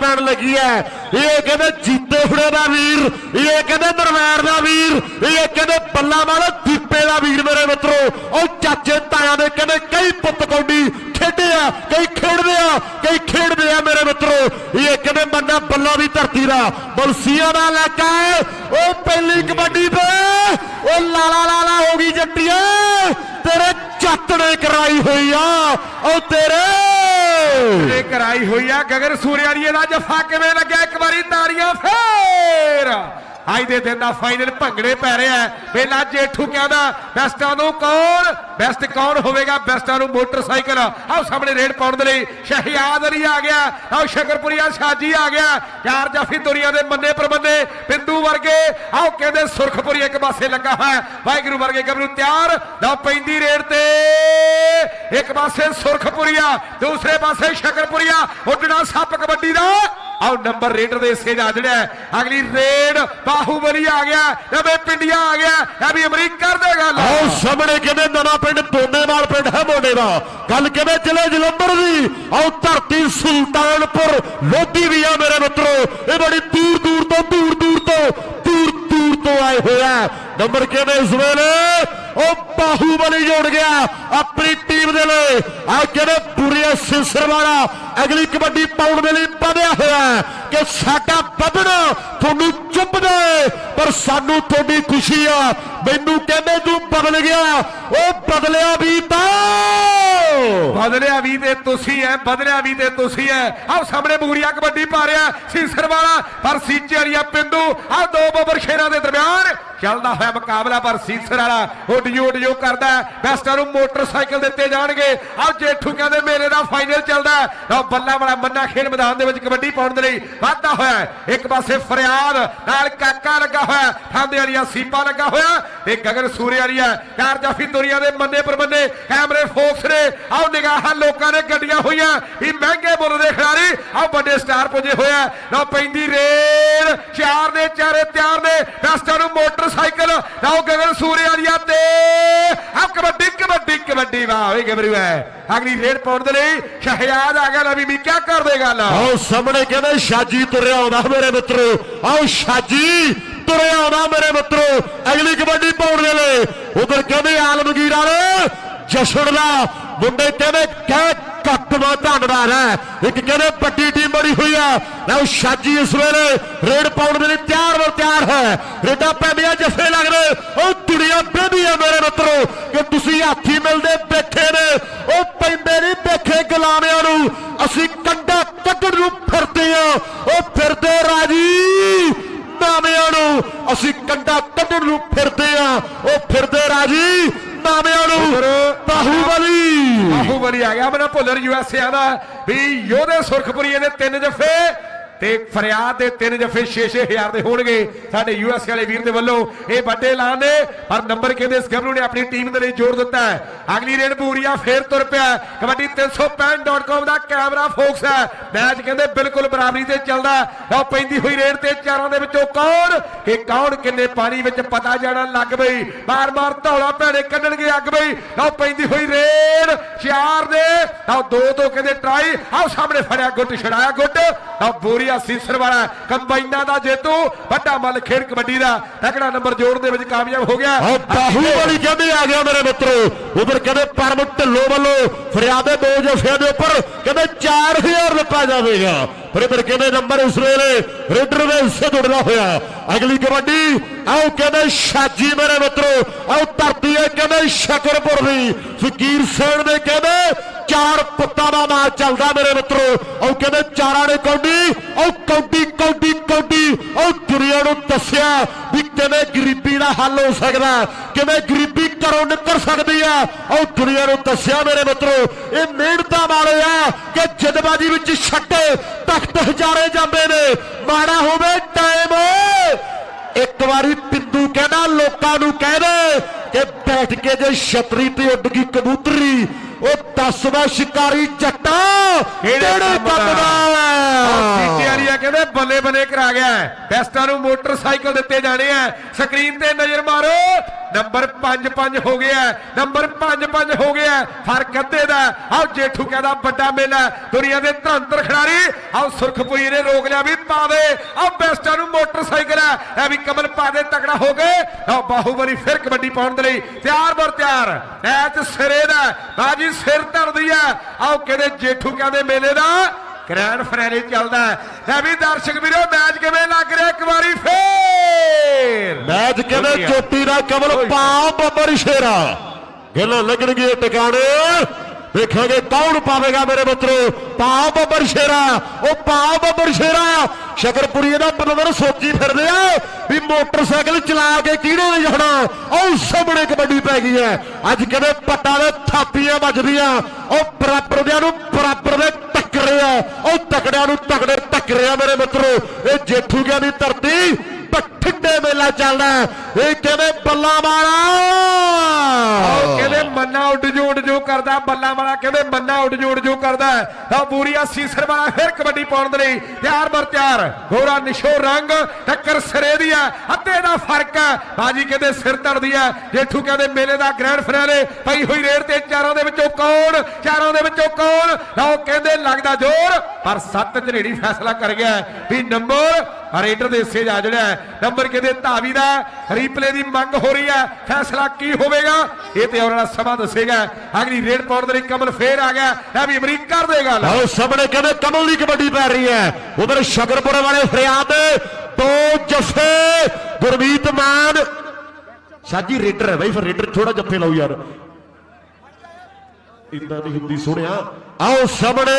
ਪੈਣ ਲੱਗੀ ਐ ਇਹ ਕਹਿੰਦੇ ਜੀਤੇ ਹੁੜੇ ਦਾ ਵੀਰ, ਇਹ ਕਹਿੰਦੇ ਦਰਬਾਰ ਦਾ ਵੀਰ, ਇਹ ਕਹਿੰਦੇ ਬੱਲਾ ਵਾਲਾ ਦੀਪੇ ਦਾ ਵੀਰ ਮੇਰੇ ਮਿੱਤਰੋ। ਉਹ ਚਾਚੇ ਤਾਇਆ ਦੇ ਕਹਿੰਦੇ ਕਈ ਪੁੱਤ ਕੌਡੀ ਖੇਡੇ ਆ, ਕਈ ਖੇਡਦੇ ਆ, ਕਈ ਖੇਡਦੇ ਆ ਮੇਰੇ ਮਿੱਤਰੋ। ਇਹ ਕਹਿੰਦੇ ਬੰਦਾ ਬੱਲਾ ਦੀ ਧਰਤੀ ਦਾ, ਬਲਸੀਆ ਦਾ ਇਲਾਕਾ ਹੈ। ਉਹ ਪਹਿਲੀ ਕਬੱਡੀ ਤੇ, ਉਹ ਲਾਲਾ ਲਾਲਾ ਹੋ ਗਈ ਜੱਟੀਏ ਤੇਰੇ ਚੱਤ ਨੇ ਕਰਾਈ ਹੋਈ ਆ, ਉਹ ਤੇਰੇ ਇਹ ਕਰਾਈ ਹੋਈ ਆ ਗਗਨ ਸੂਰਿਆਰੀਏ ਦਾ ਜਫਾ ਕਿਵੇਂ ਲੱਗਿਆ? ਇੱਕ ਵਾਰੀ ਤਾੜੀਆਂ ਫੇਰ। ਅੱਜ ਦੇ ਦਿਨ ਦਾ ਫਾਈਨਲ ਭੰਗੜੇ ਪੈ ਰਿਹਾ ਹੈ। ਵੇਲਾ ਜੇਠੂ ਕਹਿੰਦਾ, ਬੈਸਟਾਂ ਨੂੰ ਕੌਣ, ਬੈਸਟ ਕੌਣ ਹੋਵੇਗਾ? ਬੈਸਟਾਂ ਨੂੰ ਮੋਟਰਸਾਈਕਲ। ਆਓ ਸਾਹਮਣੇ ਰੇਡ ਪਾਉਣ ਦੇ ਲਈ ਸ਼ਹਿਆਦ ਅਲੀ ਆ ਗਿਆ। ਆਓ ਸ਼ਕਰਪੁਰੀਆ ਸਾਜੀ ਆ ਗਿਆ। ਚਾਰ ਜਾਫੀ ਦੁਨੀਆ ਦੇ ਮੰਨੇ ਪ੍ਰਬੰਦੇ ਬਿੰਦੂ ਵਰਗੇ। ਆਓ ਕਹਿੰਦੇ ਸੁਰਖਪੁਰੀ ਇੱਕ ਪਾਸੇ ਲੱਗਾ ਹੈ। ਵਾਹਿਗੁਰੂ ਵਰਗੇ ਗੱਭਰੂ ਤਿਆਰ। ਨਾ ਪੈਂਦੀ ਰੇਡ ਤੇ। ਇੱਕ ਪਾਸੇ ਸੁਰਖਪੁਰੀਆ, ਦੂਸਰੇ ਪਾਸੇ ਸ਼ਕਰਪੁਰੀਆ। ਉੱਡਣਾ ਸੱਪ ਕਬੱਡੀ ਦਾ। ਆਓ ਨੰਬਰ ਰੇਡਰ ਦੇ ਹਿੱਸੇ ਜਾ ਜੜਿਆ ਅਗਲੀ ਰੇਡ ਬਾਹੂਬਲੀ ਆ ਗਿਆ, ਨਵੇਂ ਪਿੰਡੀਆਂ ਆ ਗਿਆ, ਇਹ ਵੀ ਅਮਰੀਕ ਕਰ ਦੇ ਆਓ ਸਾਹਮਣੇ ਕਹਿੰਦੇ ਨਵਾਂ ਪਿੰਡ ਦੋਨੇਵਾਲ ਪਿੰਡ ਹੈ ਮੋਢੇ ਦਾ। ਗੱਲ ਕਿਵੇਂ ਜ਼ਿਲ੍ਹੇ ਜਲੰਧਰ ਦੀ? ਆਓ ਧਰਤੀ ਸੁਲਤਾਨਪੁਰ, ਲੋਧੀ ਵੀ ਆ ਮੇਰੇ ਮਿੱਤਰੋ। ਇਹ ਬੜੀ ਦੂਰ ਦੂਰ ਤੋਂ, ਦੂਰ ਦੂਰ ਤੋਂ, ਦੂਰ ਦੂਰ ਤੋਂ ਆਏ ਹੋਇਆ ਨੰਬਰ ਕਿਵੇਂ ਇਸ ਵੇਲੇ? ਉਹ ਬਾਹੂਬਲੀ ਜੋੜ ਗਿਆ ਆਪਣੀ ਟੀਮ ਦੇ ਲਈ। ਆ ਕਿਹੜੇ ਪੂਰੀਆ ਸਿਸਰ ਵਾਲਾ ਅਗਲੀ ਕਬੱਡੀ ਪਾਉਣ ਦੇ ਲਈ ਵਧਿਆ ਹੋਇਆ ਕਿ ਸਾਡਾ ਵਧਣਾ ਤੁਹਾਨੂੰ ਚੁੱਭਦਾ ਹੈ, ਪਰ ਸਾਨੂੰ ਤੁਹਾਡੀ ਖੁਸ਼ੀ ਆ। ਮੈਨੂੰ ਕਹਿੰਦੇ ਤੂੰ ਬਦਲ ਗਿਆ। ਉਹ ਬਦਲਿਆ ਵੀ ਤਾਂ ਬਦਲਿਆ ਵੀ ਤੇ ਤੁਸੀਂ ਐ, ਬਦਲਿਆ ਵੀ ਤੇ ਤੁਸੀਂ ਐ। ਆਓ ਸਾਹਮਣੇ ਬੂਰੀਆ ਕਬੱਡੀ ਪਾ ਰਿਹਾ ਸੀਸਰ ਵਾਲਾ, ਪਰ ਸੀਚੇਰੀਆ ਪਿੰਡੂ ਆ ਦੋ ਬਬਰ ਸ਼ੇਰਾਂ ਦੇ ਦਰਮਿਆਨ। ਚੱਲਦਾ ਹੋਇਆ ਮੁਕਾਬਲਾ, ਪਰ ਸੀਸਰ ਵਾਲਾ ਉੱਡਿਓ ਉੱਡਿਓ ਕਰਦਾ ਬੈਸਟਾਂ ਨੂੰ ਮੋਟਰਸਾਈਕਲ ਦਿੱਤੇ ਜਾਣਗੇ। ਆਓ ਜੇਠੂ ਕਹਿੰਦੇ, ਮੇਰੇ ਦਾ ਫਾਈਨਲ ਚੱਲਦਾ ਆਓ ਬੱਲਾ ਵਾਲਾ ਮੰਨਾ ਖੇਡ ਮੈਦਾਨ ਦੇ ਵਿੱਚ ਕਬੱਡੀ ਪਾਉਣ ਦੇ ਲਈ ਵਾਧਾ ਹੋਇਆ ਇੱਕ ਪਾਸੇ ਫਰਿਆਦ, ਨਾਲ ਕਾਕਾ ਲੱਗਾ ਹੋਇਆ ਖਾਂਦੇ ਵਾਲੀਆ ਸੀਪਾ ਲੱਗਾ ਹੋਇਆ ਤੇ ਗਗਨ ਸੂਰੇ ਵਾਲੀਆ ਚਾਰ ਜਾਫੀ ਦੁਨੀਆ ਦੇ ਮੰਨੇ ਪਰਮੰਨੇ ਕੈਮਰੇ ਫੋਕਸ ਨੇ। ਆਓ ਨਿਗਾਹਾਂ ਲੋਕਾਂ ਨੇ ਗੱਡੀਆਂ ਹੋਈਆਂ। ਵੀ ਮਹਿੰਗੇ ਮੁੱਲ ਦੇ ਖਿਡਾਰੀ। ਆਓ ਵੱਡੇ ਸਟਾਰ ਪੁੱਜੇ ਹੋਇਆ ਨਾ ਪੈਂਦੀ ਰੇਲ। ਚਾਰ ਦੇ ਚਾਰੇ ਤਿਆਰ ਨੇ। ਬੈਸਟਾਂ ਨੂੰ ਮੋਟਰਸਾਈਕਲ। ਆਓ ਗਗਨ ਸੂਰੇ ਵਾਲੀਆ ਤੇ। ਆ ਕਬੱਡੀ ਕਬੱਡੀ ਕਬੱਡੀ। ਵਾਹ, ਓਏ ਗਬਰੂ ਹੈ ਅਗਲੀ ਰੇਡ ਪਾਉਣ ਦੇ ਲਈ ਸ਼ਹਿਆਦ ਆ ਗਿਆ ਨਵੀਂ ਵੀ ਕਿਆ ਕਰਦੇ ਗੱਲ। ਆਓ ਸਾਹਮਣੇ ਕਹਿੰਦੇ, ਸ਼ਾਜੀ ਤੁਰਿਆ ਆਉਂਦਾ ਮੇਰੇ ਮਿੱਤਰੋ। ਆਓ ਸ਼ਾਜੀ ਤੁਰਿਆ ਆਉਂਦਾ ਮੇਰੇ ਮਿੱਤਰੋ। ਅਗਲੀ ਕਬੱਡੀ ਪਾਉਣ ਦੇ ਲਈ ਉਧਰ ਕਹਿੰਦੇ, ਆਲਮਗੀਰ ਵਾਲੇ, ਜਸ਼ਨ ਦਾ ਮੁੰਡੇ ਕਹਿੰਦੇ ਕਹਿ ਦਾ ਧੰਨਵਾਦ ਹੈ। ਇੱਕ ਕਹਿੰਦੇ ਵੱਡੀ ਟੀਮ ਬਣੀ ਹੋਈ ਆ ਲਓ ਸ਼ਾਜੀ ਇਸ ਵੇਲੇ ਰੇਡ ਪਾਉਣ ਦੇ ਲਈ ਤਿਆਰ ਵਰ ਤਿਆਰ ਹੈ। ਰੇਡਾ ਪੈਂਦੀਆਂ ਜੱਫੇ ਲੱਗਦੇ। ਉਹ ਦੁਨੀਆ ਬੇਦੀ ਆ ਮੇਰੇ ਮਿੱਤਰੋ ਕਿ ਤੁਸੀਂ ਹਾਥੀ ਮਿਲਦੇ ਬੈਠੇ ਨੇ। ਉਹ ਪੈਂਦੇ ਨਹੀਂ ਬੈਠੇ ਗੁਲਾਮਿਆਂ ਨੂੰ। ਅਸੀਂ ਕੰਡਾ ਕੱਢਣ ਨੂੰ ਫਿਰਦੇ ਆ ਉਹ ਫਿਰਦੇ ਰਾਜੀ ਨਾਮਿਆਂ ਨੂੰ। ਅਸੀਂ ਕੰਡਾ ਕੱਢਣ ਨੂੰ ਫਿਰਦੇ ਆ ਉਹ ਫਿਰਦੇ ਰਾਜੀ ਨਾਮਿਆਂ ਨੂੰ। ਬਾਹੂਬਲੀ ਬਾਹੂਬਲੀ ਆ ਗਿਆ ਮੈਨੂੰ ਭੁੱਲਰ ਯੂਐਸਏ ਦਾ ਵੀ ਯੋਧੇ ਸੁਰਖਪੁਰੀਏ ਦੇ ਤਿੰਨ ਜੱਫੇ ਤੇ ਫਰਿਆਦ ਦੇ ਤਿੰਨ ਜਫੇ 6-6000 ਦੇ ਹੋਣਗੇ ਸਾਡੇ ਯੂਐਸਏ ਵਾਲੇ ਵੀਰ ਦੇ ਵੱਲੋਂ। ਇਹ ਵੱਡੇ ਐਲਾਨ ਨੇ, ਪਰ ਨੰਬਰ ਕਹਿੰਦੇ ਇਸ ਨੇ ਆਪਣੀ ਟੀਮ ਦੇ ਲਈ ਜੋੜ ਦਿੱਤਾ ਹੈ। ਅਗਲੀ ਰੇਡ ਪੂਰੀਆ ਫੇਰ ਤੁਰ ਪਿਆ ਕਬੱਡੀ 365.com ਦਾ ਕੈਮਰਾ ਫੋਕਸ ਹੈ। ਮੈਚ ਕਹਿੰਦੇ ਬਿਲਕੁਲ ਬਰਾਬਰੀ ਤੇ ਚੱਲਦਾ ਉਹ ਪੈਂਦੀ ਹੋਈ ਰੇਡ ਤੇ ਚਾਰਾਂ ਦੇ ਵਿੱਚੋਂ ਕੌਣ? ਕਿ ਕੌਣ ਕਿੰਨੇ ਪਾਣੀ ਵਿੱਚ ਪਤਾ ਜਾਣਾ ਲੱਗ ਪਈ। ਬਾਰ-ਬਾਰ ਧੌਲਾ ਭੈਣੇ ਕੱਢਣਗੇ ਅੱਗ ਪਈ ਉਹ ਪੈਂਦੀ ਹੋਈ ਰੇਡ, ਚਾਰ ਦੇ। ਤਾਂ ਦੋ ਦੋ ਕਹਿੰਦੇ ਟਰਾਈ ਆਓ, ਸਾਹਮਣੇ ਫੜਿਆ ਗੁੱਟ ਛੜਾਇਆ ਗੁੱਟ। ਤਾਂ ਬੋਰੀਆ ਸੀਸਰ ਵਾਲਾ ਕੰਬਾਈਨਾਂ ਦਾ ਜੇਤੂ ਵੱਡਾ ਮੱਲ ਖੇਡ ਕਬੱਡੀ ਦਾ। ਤਕੜਾ ਨੰਬਰ ਜੋੜਨ ਦੇ ਵਿੱਚ ਕਾਮਯਾਬ ਹੋ ਗਿਆ। ਬਾਹੂਬਲੀ ਕਹਿੰਦੇ ਆ ਗਿਆ ਮੇਰੇ ਮਿੱਤਰੋ। ਉਧਰ ਕਹਿੰਦੇ ਪਰਮ ਢਿੱਲੋਂ ਵੱਲੋਂ ਫਰਿਆਦੇ ਦੋ ਜਫਿਆਂ ਦੇ ਉੱਪਰ ਕਹਿੰਦੇ 4000 ਰੁਪਏ ਜਾਵੇਗਾ ਫਿਰ ਇਧਰ ਕਹਿੰਦੇ ਨੰਬਰ ਇਸ ਵੇਲੇ ਰੇਡਰ ਦੇ ਹਿੱਸੇ ਜੁੜਦਾ ਹੋਇਆ। ਅਗਲੀ ਕਬੱਡੀ ਆਓ ਕਹਿੰਦੇ ਸ਼ਾਜੀ ਮੇਰੇ ਮਿੱਤਰੋ ਆਓ ਧਰਤੀ ਹੈ ਕਹਿੰਦੇ ਸ਼ਕਰਪੁਰ ਦੀ। ਫਕੀਰ ਸੇਣ ਦੇ ਕਹਿੰਦੇ ਚਾਰ ਪੁੱਤਾਂ ਦਾ ਨਾਂ ਚੱਲਦਾ ਮੇਰੇ ਮਿੱਤਰੋ। ਉਹ ਕਹਿੰਦੇ ਚਾਰਾਂ ਨੇ ਕੌਡੀ, ਉਹ ਕੌਡੀ ਕੌਡੀ ਕੌਡੀ। ਉਹ ਦੁਨੀਆ ਨੂੰ ਦੱਸਿਆ ਵੀ ਕਿਵੇਂ ਗਰੀਬੀ ਦਾ ਹੱਲ ਹੋ ਸਕਦਾ, ਕਿਵੇਂ ਗਰੀਬੀ ਘਰੋਂ ਨਿਕਲ ਸਕਦੀ ਆ। ਉਹ ਦੁਨੀਆ ਨੂੰ ਦੱਸਿਆ ਮੇਰੇ ਮਿੱਤਰੋ, ਇਹ ਮਿਹਨਤਾਂ ਵਾਲੇ ਆ ਕਿ ਜਦਬਾਜੀ ਵਿੱਚ ਛੱਟੇ ਤਖਤ ਹਜ਼ਾਰੇ ਜਾਂਦੇ ਨੇ। ਮਾੜਾ ਹੋਵੇ ਟਾਈਮ ਇੱਕ ਵਾਰੀ ਪਿੰਦੂ ਕਹਿੰਦਾ, ਲੋਕਾਂ ਨੂੰ ਕਹਿ ਦੇ ਕਿ ਬੈਠ ਕੇ ਜੇ ਛਤਰੀ ਤੇ ਉੱਡ ਗਈ ਕਬੂਤਰੀ ਉਹ ਦੱਸਦਾ ਸ਼ਿਕਾਰੀ ਜੱਟਾ ਕਿਹੜੇ ਕੰਮ ਦਾ? ਦਾ ਸੀਟੇ ਵਾਲੀਆ ਕਹਿੰਦੇ ਬੱਲੇ ਬੱਲੇ ਕਰਾ ਗਿਆ। ਬੈਸਟਾਂ ਨੂੰ ਮੋਟਰਸਾਈਕਲ ਦਿੱਤੇ ਜਾਣੇ ਆ ਸਕਰੀਨ ਤੇ ਨਜ਼ਰ ਮਾਰੋ ਨੰਬਰ 5-5 ਹੋ ਗਿਆ ਨੰਬਰ 5-5 ਹੋ ਗਿਆ ਫ਼ਰਕ ਅੱਧੇ ਦਾ ਆਓ ਜੇਠੂ ਕਹਿੰਦਾ ਵੱਡਾ ਮੇਲਾ ਦੁਨੀਆ ਦੇ ਧਰੰਤਰ ਖਿਡਾਰੀ, ਆਓ ਸੁਰਖਪੁਰੀ ਨੇ ਰੋਕ ਲਿਆ ਵੀ ਪਾਵੇ। ਆਓ ਬੈਸਟਾਂ ਨੂੰ ਮੋਟਰਸਾਈਕਲ ਹੈ। ਇਹ ਵੀ ਕਮਲ ਪਾ ਦੇ ਤਕੜਾ ਹੋ ਗਏ। ਆਓ ਬਾਹੂਬਲੀ ਫਿਰ ਕਬੱਡੀ ਪਾਉਣ ਦੇ ਲਈ ਤਿਆਰ ਬਰ ਤਿਆਰ। ਮੈਚ ਸਿਰੇ ਦਾ ਹੈ। ਬਾਜੀ ਸਿਰ ਧਰਦੀ ਹੈ। ਆਓ ਕਹਿੰਦੇ ਜੇਠੂ ਕਹਿੰਦੇ ਮੇਲੇ ਦਾ ਗ੍ਰੈਂਡ ਫਾਈਨਲ ਚੱਲਦਾ ਹੈ। ਲੈ ਵੀ ਦਰਸ਼ਕ ਵੀਰੋ ਮੈਚ ਕਿਵੇਂ ਲੱਗ ਰਿਹਾ? ਇੱਕ ਵਾਰੀ ਫੇਰ! ਮੈਚ ਕਹਿੰਦੇ ਚੋਟੀ ਦਾ ਕਮਲ ਪਾਉ ਬੱਬਰ ਸ਼ੇਰਾ। ਗੱਲਾਂ ਲੱਗਣਗੀਆਂ ਟਿਕਾਣੇ। ਵੇਖਾਂਗੇ ਕੌਣ ਪਾਵੇਗਾ ਮੇਰੇ ਮਿੱਤਰੋ। ਪਾਉ ਬੱਬਰ ਸ਼ੇਰਾ। ਉਹ ਪਾਉ ਬੱਬਰ ਸ਼ੇਰਾ ਸ਼ਕਰਪੁਰੀ ਦਾ ਪਨਵਰ ਸੋਚੀ ਫਿਰਦੇ ਆ ਵੀ ਮੋਟਰਸਾਈਕਲ ਚਲਾ ਕੇ ਕਿਹੜੇ ਨੇ ਜਾਣਾ? ਉਹ ਸਾਹਮਣੇ ਕਬੱਡੀ ਪੈ ਗਈ ਹੈ। ਅੱਜ ਕਹਿੰਦੇ ਪੱਟਾਂ ਦੇ ਥਾਪੀਆਂ ਵੱਜਦੀਆਂ। ਉਹ ਬਰਾਬਰ ਦਿਆਂ ਨੂੰ ਬਰਾਬਰ ਦੇ ਟੱਕਰੇ ਆ ਉਹ ਤਕੜਿਆਂ ਨੂੰ ਤਕੜੇ ਟੱਕਰੇ ਆ ਮੇਰੇ ਮਿੱਤਰੋ। ਇਹ ਜੇਠੂ ਗਿਆ ਦੀ ਧਰਤੀ। ਬਠਿੰਡੇ ਮੇਲਾ ਚੱਲਦਾ ਇਹ ਕਹਿੰਦੇ ਬੱਲਾ ਆਓ ਕਹਿੰਦੇ ਮੰਨਾ ਉੱਡ ਜੋ ਉੱਡ ਜੋ ਕਰਦਾ, ਬੱਲਾ ਵਾਲਾ ਕਹਿੰਦੇ ਮੰਨਾ ਉੱਡ ਜੋ ਉੱਡ ਜੋ ਕਰਦਾ ਤਾਂ ਬੂਰੀਆ ਸੀਸਰ ਵਾਲਾ ਫਿਰ ਕਬੱਡੀ ਪਾਉਣ ਦੇ ਲਈ ਤਿਆਰ ਬਰ ਤਿਆਰ। ਗੋਰਾ ਨਿਸ਼ੋ ਰੰਗ, ਟੱਕਰ ਸਿਰੇ ਦੀ ਹੈ, ਅੱਧੇ ਦਾ ਫ਼ਰਕ ਹੈ। ਬਾਜੀ ਕਹਿੰਦੇ ਸਿਰ ਧੜਦੀ ਹੈ, ਜੇਠੂ ਕਹਿੰਦੇ ਮੇਲੇ ਦਾ ਗ੍ਰੈਂਡ ਫਿਨਾਲੇ ਪਈ ਹੋਈ ਰੇਡ ਤੇ ਚਾਰਾਂ ਦੇ ਵਿੱਚੋਂ ਕੌਣ, ਚਾਰਾਂ ਦੇ ਵਿੱਚੋਂ ਕੌਣ? ਲਓ ਕਹਿੰਦੇ ਲੱਗਦਾ ਜ਼ੋਰ, ਪਰ ਸੱਤ ਝਰੇੜੀ ਫੈਸਲਾ ਕਰ ਗਿਆ ਵੀ ਨੰਬਰ ਰੇਡਰ ਦੇ ਹਿੱਸੇ ਜਾ ਜਿਹੜਾ ਨੰਬਰ ਕਹਿੰਦੇ? ਧਾਵੀ ਦਾ ਰੀਪਲੇ ਦੀ ਮੰਗ ਹੋ ਰਹੀ ਹੈ। ਫੈਸਲਾ ਕੀ ਹੋਵੇਗਾ? ਇਹ ਤੇ ਆਉਣ ਵਾਲਾ ਸਮਾਂ ਦੱਸੇਗਾ। ਅਗਲੀ ਰੇਡ ਪਾਉਣ ਦੇ ਲਈ ਕਮਲ ਫੇਰ ਆ ਗਿਆ। ਇਹ ਵੀ ਅਮਰੀਕ ਕਰ ਦੇਗਾ ਆਓ ਸਾਹਮਣੇ ਕਹਿੰਦੇ ਕਮਲ ਦੀ ਕਬੱਡੀ ਪੈ ਰਹੀ ਹੈ। ਉਧਰ ਸ਼ਕਰਪੁਰ ਵਾਲੇ ਫਰਿਆਦ, ਦੋ ਜਫੇ, ਗੁਰਮੀਤ ਮਾਨ। ਸਾਜੀ, ਰੇਡਰ ਹੈ ਬਾਈ, ਫਿਰ ਰੇਡਰ ਥੋੜਾ ਜੱਫੇ ਲਾਓ ਯਾਰ। ਇਦਾਂ ਨਹੀਂ ਹੁੰਦੀ ਸੋਹਣਿਆ ਆਓ, ਸਾਹਮਣੇ।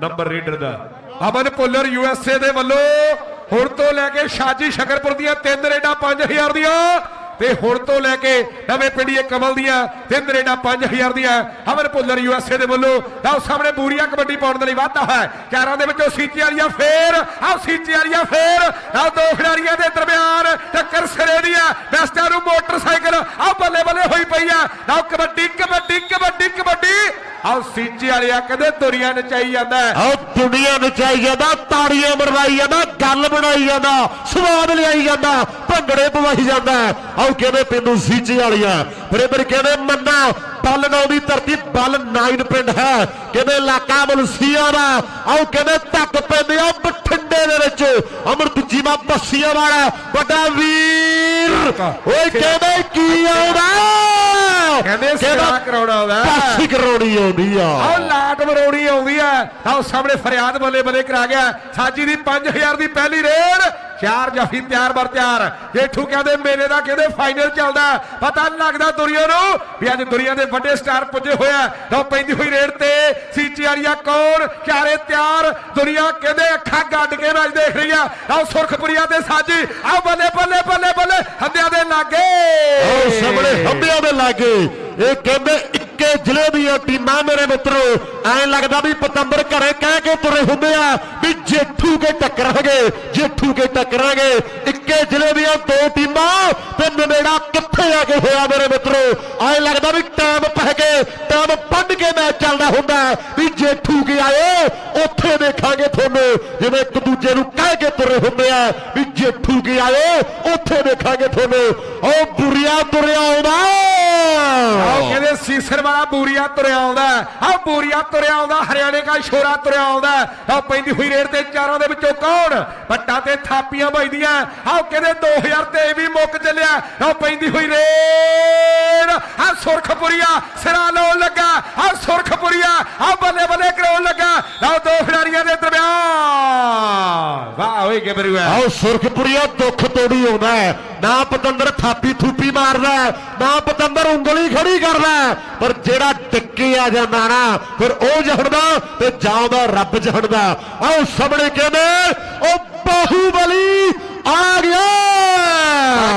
ਨੰਬਰ ਰੇਡਰ ਦਾ। ਅਮਨ ਪੁੱਲਰ ਯੂਐਸਏ ਦੇ ਵੱਲੋਂ ਹੁਣ ਤੋਂ ਲੈ ਕੇ ਸ਼ਾਜੀ ਸ਼ਕਰਪੁਰ ਦੀਆਂ ਤਿੰਨ ਰੇਡਾਂ 5000 ਦੀਆਂ ਤੇ ਹੁਣ ਤੋਂ ਲੈ ਕੇ ਨਵੇਂ ਪਿੰਡੀਏ ਕਮਲ ਦੀਆਂ ਤਿੰਨ ਰੇਡਾਂ 5000 ਦੀਆਂ। ਅਮਨ ਪੁੱਲਰ ਯੂਐਸਏ ਦੇ ਵੱਲੋਂ ਆਓ ਸਾਹਮਣੇ ਬੂਰੀਆ ਕਬੱਡੀ ਪਾਉਣ ਦੇ ਲਈ ਵਾਧਾ ਹੈ। ਚਾਰਾਂ ਦੇ ਵਿੱਚੋਂ ਸੀਚੇ ਵਾਲੀਆਂ ਫੇਰ, ਆਹ ਸੀਚੇ ਵਾਲੀਆਂ ਫੇਰ ਆਓ ਦੋ ਖਿਡਾਰੀਆਂ ਦੇ ਦਰਮਿਆਨ ਟੱਕਰ ਸਿਰੇ ਦੀ ਹੈ ਬੈਸਟਾਂ ਨੂੰ ਮੋਟਰਸਾਈਕਲ ਆਹ ਬੱਲੇ ਬੱਲੇ ਹੋਈ ਪਈ ਆ। ਆਓ ਕਬੱਡੀ ਕਬੱਡੀ ਕਬੱਡੀ ਕਬੱਡੀ ਆਓ ਸੀਚੇ ਵਾਲਿਆ ਕਹਿੰਦੇ ਦੁਨੀਆ ਨਚਾਈ ਜਾਂਦਾ ਹੈ। ਆਓ ਦੁਨੀਆ ਨਚਾਈ ਜਾਂਦਾ, ਤਾੜੀਆਂ ਮਰਵਾਈ ਜਾਂਦਾ, ਗੱਲ ਬਣਾਈ ਜਾਂਦਾ, ਸਵਾਦ ਲਿਆਈ ਜਾਂਦਾ। ਭੰਗੜੇ ਪਵਾਈ ਜਾਂਦਾ ਆਓ ਕਹਿੰਦੇ ਪਿੰਡੂ ਸੀਚੇ ਵਾਲੀਆਂ ਫਿਰ ਇਧਰ ਕਹਿੰਦੇ ਮੰਨਾ ਬਲ ਨੌ ਦੀ ਧਰਤੀ ਬਲ ਨਾਈਨ ਪਿੰਡ ਹੈ। ਕਹਿੰਦੇ ਇਲਾਕਾ? ਮਲਸੀਆ ਦਾ ਆਓ ਕਹਿੰਦੇ ਧੱਕ ਪੈਂਦੇ ਆ? ਬਠਿੰਡੇ ਦੇ ਵਿੱਚ। ਅਮਰਤ ਜੀਵਾ ਬੱਸੀਆਂ ਵਾਲਾ ਵੱਡਾ ਵੀਰ। ਓਏ ਕਹਿੰਦੇ ਕੀ ਆਉਂਦਾ? ਕਹਿੰਦੇ ਸਿਰਾ ਕਰਾਉਣਾ ਆਉਂਦਾ। ਪਾਸੀ ਕਰਾਉਣੀ ਆਉਂਦੀ ਆ। ਆਓ ਲਾਟ ਮਰੋੜੀ ਆਉਂਦੀ ਆ ਆਓ ਸਾਹਮਣੇ ਫਰਿਆਦ ਬੱਲੇ ਬੱਲੇ ਕਰਾ ਗਿਆ। ਸਾਜੀ ਦੀ 5000 ਦੀ ਪਹਿਲੀ ਰੇਡ। ਚਾਰ ਜਾਫੀ ਤਿਆਰ ਬਰ ਤਿਆਰ। ਜੇਠੂ ਕਹਿੰਦੇ, ਮੇਲੇ ਦਾ ਕਹਿੰਦੇ ਫਾਈਨਲ ਚੱਲਦਾ ਪਤਾ ਨੀ ਲੱਗਦਾ ਦੁਨੀਆ ਨੂੰ ਵੀ ਅੱਜ ਦੁਨੀਆ ਦੇ ਵੱਡੇ ਸਟਾਰ ਪੁੱਜੇ ਹੋਇਆ ਤਾਂ ਪੈਂਦੀ ਹੋਈ ਰੇਡ ਤੇ ਸੀਚੀ ਵਾਲੀਆ ਕੌਣ? ਚਾਰੇ ਤਿਆਰ। ਦੁਨੀਆ ਕਹਿੰਦੇ ਅੱਖਾਂ ਗੱਡ ਕੇ ਮੈਚ ਦੇਖ ਰਹੀ ਆ? ਆਓ ਸੁਰਖਪੁਰੀਆ ਤੇ ਸਾਜੀ। ਆਓ ਬੱਲੇ ਬੱਲੇ ਬੱਲੇ ਬੱਲੇ, ਹੰਦਿਆਂ ਦੇ ਲਾਗੇ। ਉਹ ਸਾਹਮਣੇ ਹੰਬਿਆਂ ਦੇ ਲਾਗੇ। ਇਹ ਕਹਿੰਦੇ ਇੱਕੇ ਜ਼ਿਲ੍ਹੇ ਦੀਆਂ ਟੀਮਾਂ ਮੇਰੇ ਮਿੱਤਰੋ, ਐਂ ਲੱਗਦਾ ਵੀ ਪਤੰਬਰ ਘਰੇ ਕਹਿ ਕੇ ਤੁਰੇ ਹੁੰਦੇ ਆ ਵੀ ਜੇਠੂ ਕੇ ਟੱਕਰਾਂਗੇ, ਜੇਠੂ ਕੇ ਟੱਕਰਾਂਗੇ। ਇੱਕੇ ਜ਼ਿਲ੍ਹੇ ਦੀਆਂ ਦੋ ਟੀਮਾਂ ਤੇ ਨਵੇੜਾ ਕਿੱਥੇ ਆ ਕੇ ਹੋਇਆ ਮੇਰੇ ਮਿੱਤਰੋ? ਐਂ ਲੱਗਦਾ ਵੀ ਟਾਈਮ ਪੈ ਕੇ ਟਾਈਮ ਪੰਡ ਕੇ ਮੈਚ ਚੱਲਦਾ ਹੁੰਦਾ ਵੀ ਜੇਠੂ ਕੇ ਆਏ, ਉੱਥੇ ਦੇਖਾਂਗੇ ਤੁਹਾਨੂੰ। ਜਿਵੇਂ ਇੱਕ ਦੂਜੇ ਨੂੰ ਕਹਿ ਕੇ ਤੁਰੇ ਹੁੰਦੇ ਆ ਵੀ ਜੇਠੂ ਕੇ ਆਏ, ਉੱਥੇ ਦੇਖਾਂਗੇ ਤੁਹਾਨੂੰ। ਉਹ ਬੁਰੀਆ ਤੁਰਿਆ ਆਉਂਦਾ। ਆਓ ਕਹਿੰਦੇ ਸੀਸਰ ਵਾਲਾ ਬੂਰੀਆ ਤੁਰਿਆ ਆਉਂਦਾ ਆ ਬੂਰੀਆ ਤੁਰਿਆ ਆਉਂਦਾ, ਹਰਿਆਣੇ ਦਾ ਛੋਰਾ ਤੁਰਿਆ ਆਉਂਦਾ ਆ ਪੈਂਦੀ ਹੋਈ ਰੇਡ ਤੇ ਚਾਰਾਂ ਦੇ ਵਿੱਚੋਂ ਕੌਣ? ਪੱਟਾਂ ਤੇ ਥਾਪੀਆਂ ਵੱਜਦੀਆਂ ਆਓ ਕਹਿੰਦੇ 2000 ਤੇ ਵੀ ਮੁੱਕ ਚੱਲਿਆ ਆ ਪੈਂਦੀ ਹੋਈ ਰੇਡ। ਆ ਸੁਰਖਪੁਰੀਆ ਸਿਰਾ ਲਾਉਣ ਲੱਗਾ। ਆ ਸੁਰਖਪੁਰੀਆ ਆ ਬੱਲੇ ਬੱਲੇ ਕਰਾਉਣ ਲੱਗਾ। ਆ ਦੋ ਖਿਡਾਰੀਆਂ ਦੇ ਦਰਮਿਆਨ ਵਾਹ ਓਏ ਗਬਰੂਆ ਆਓ ਸੁਰਖਪੁਰੀਆ ਦੁੱਖ ਤੋੜੀ ਆਉਂਦਾ। ਨਾ ਪਤੰਦਰ ਥਾਪੀ ਥੂਪੀ ਮਾਰਦਾ ਨਾ ਪਤੰਦਰ ਉਂਗਲੀ ਖੜੀ ਕਰਦਾ। ਪਰ ਜਿਹੜਾ ਟਿੱਕੇ ਆ ਜਾਂਦਾ ਨਾ ਫਿਰ ਉਹ ਜਹੜਦਾ ਤੇ ਜਾਉਂਦਾ ਰੱਬ ਜਹੜਦਾ ਆਓ ਸਾਹਮਣੇ ਕਹਿੰਦੇ ਉਹ ਬਾਹੂਬਲੀ ਆ ਗਿਆ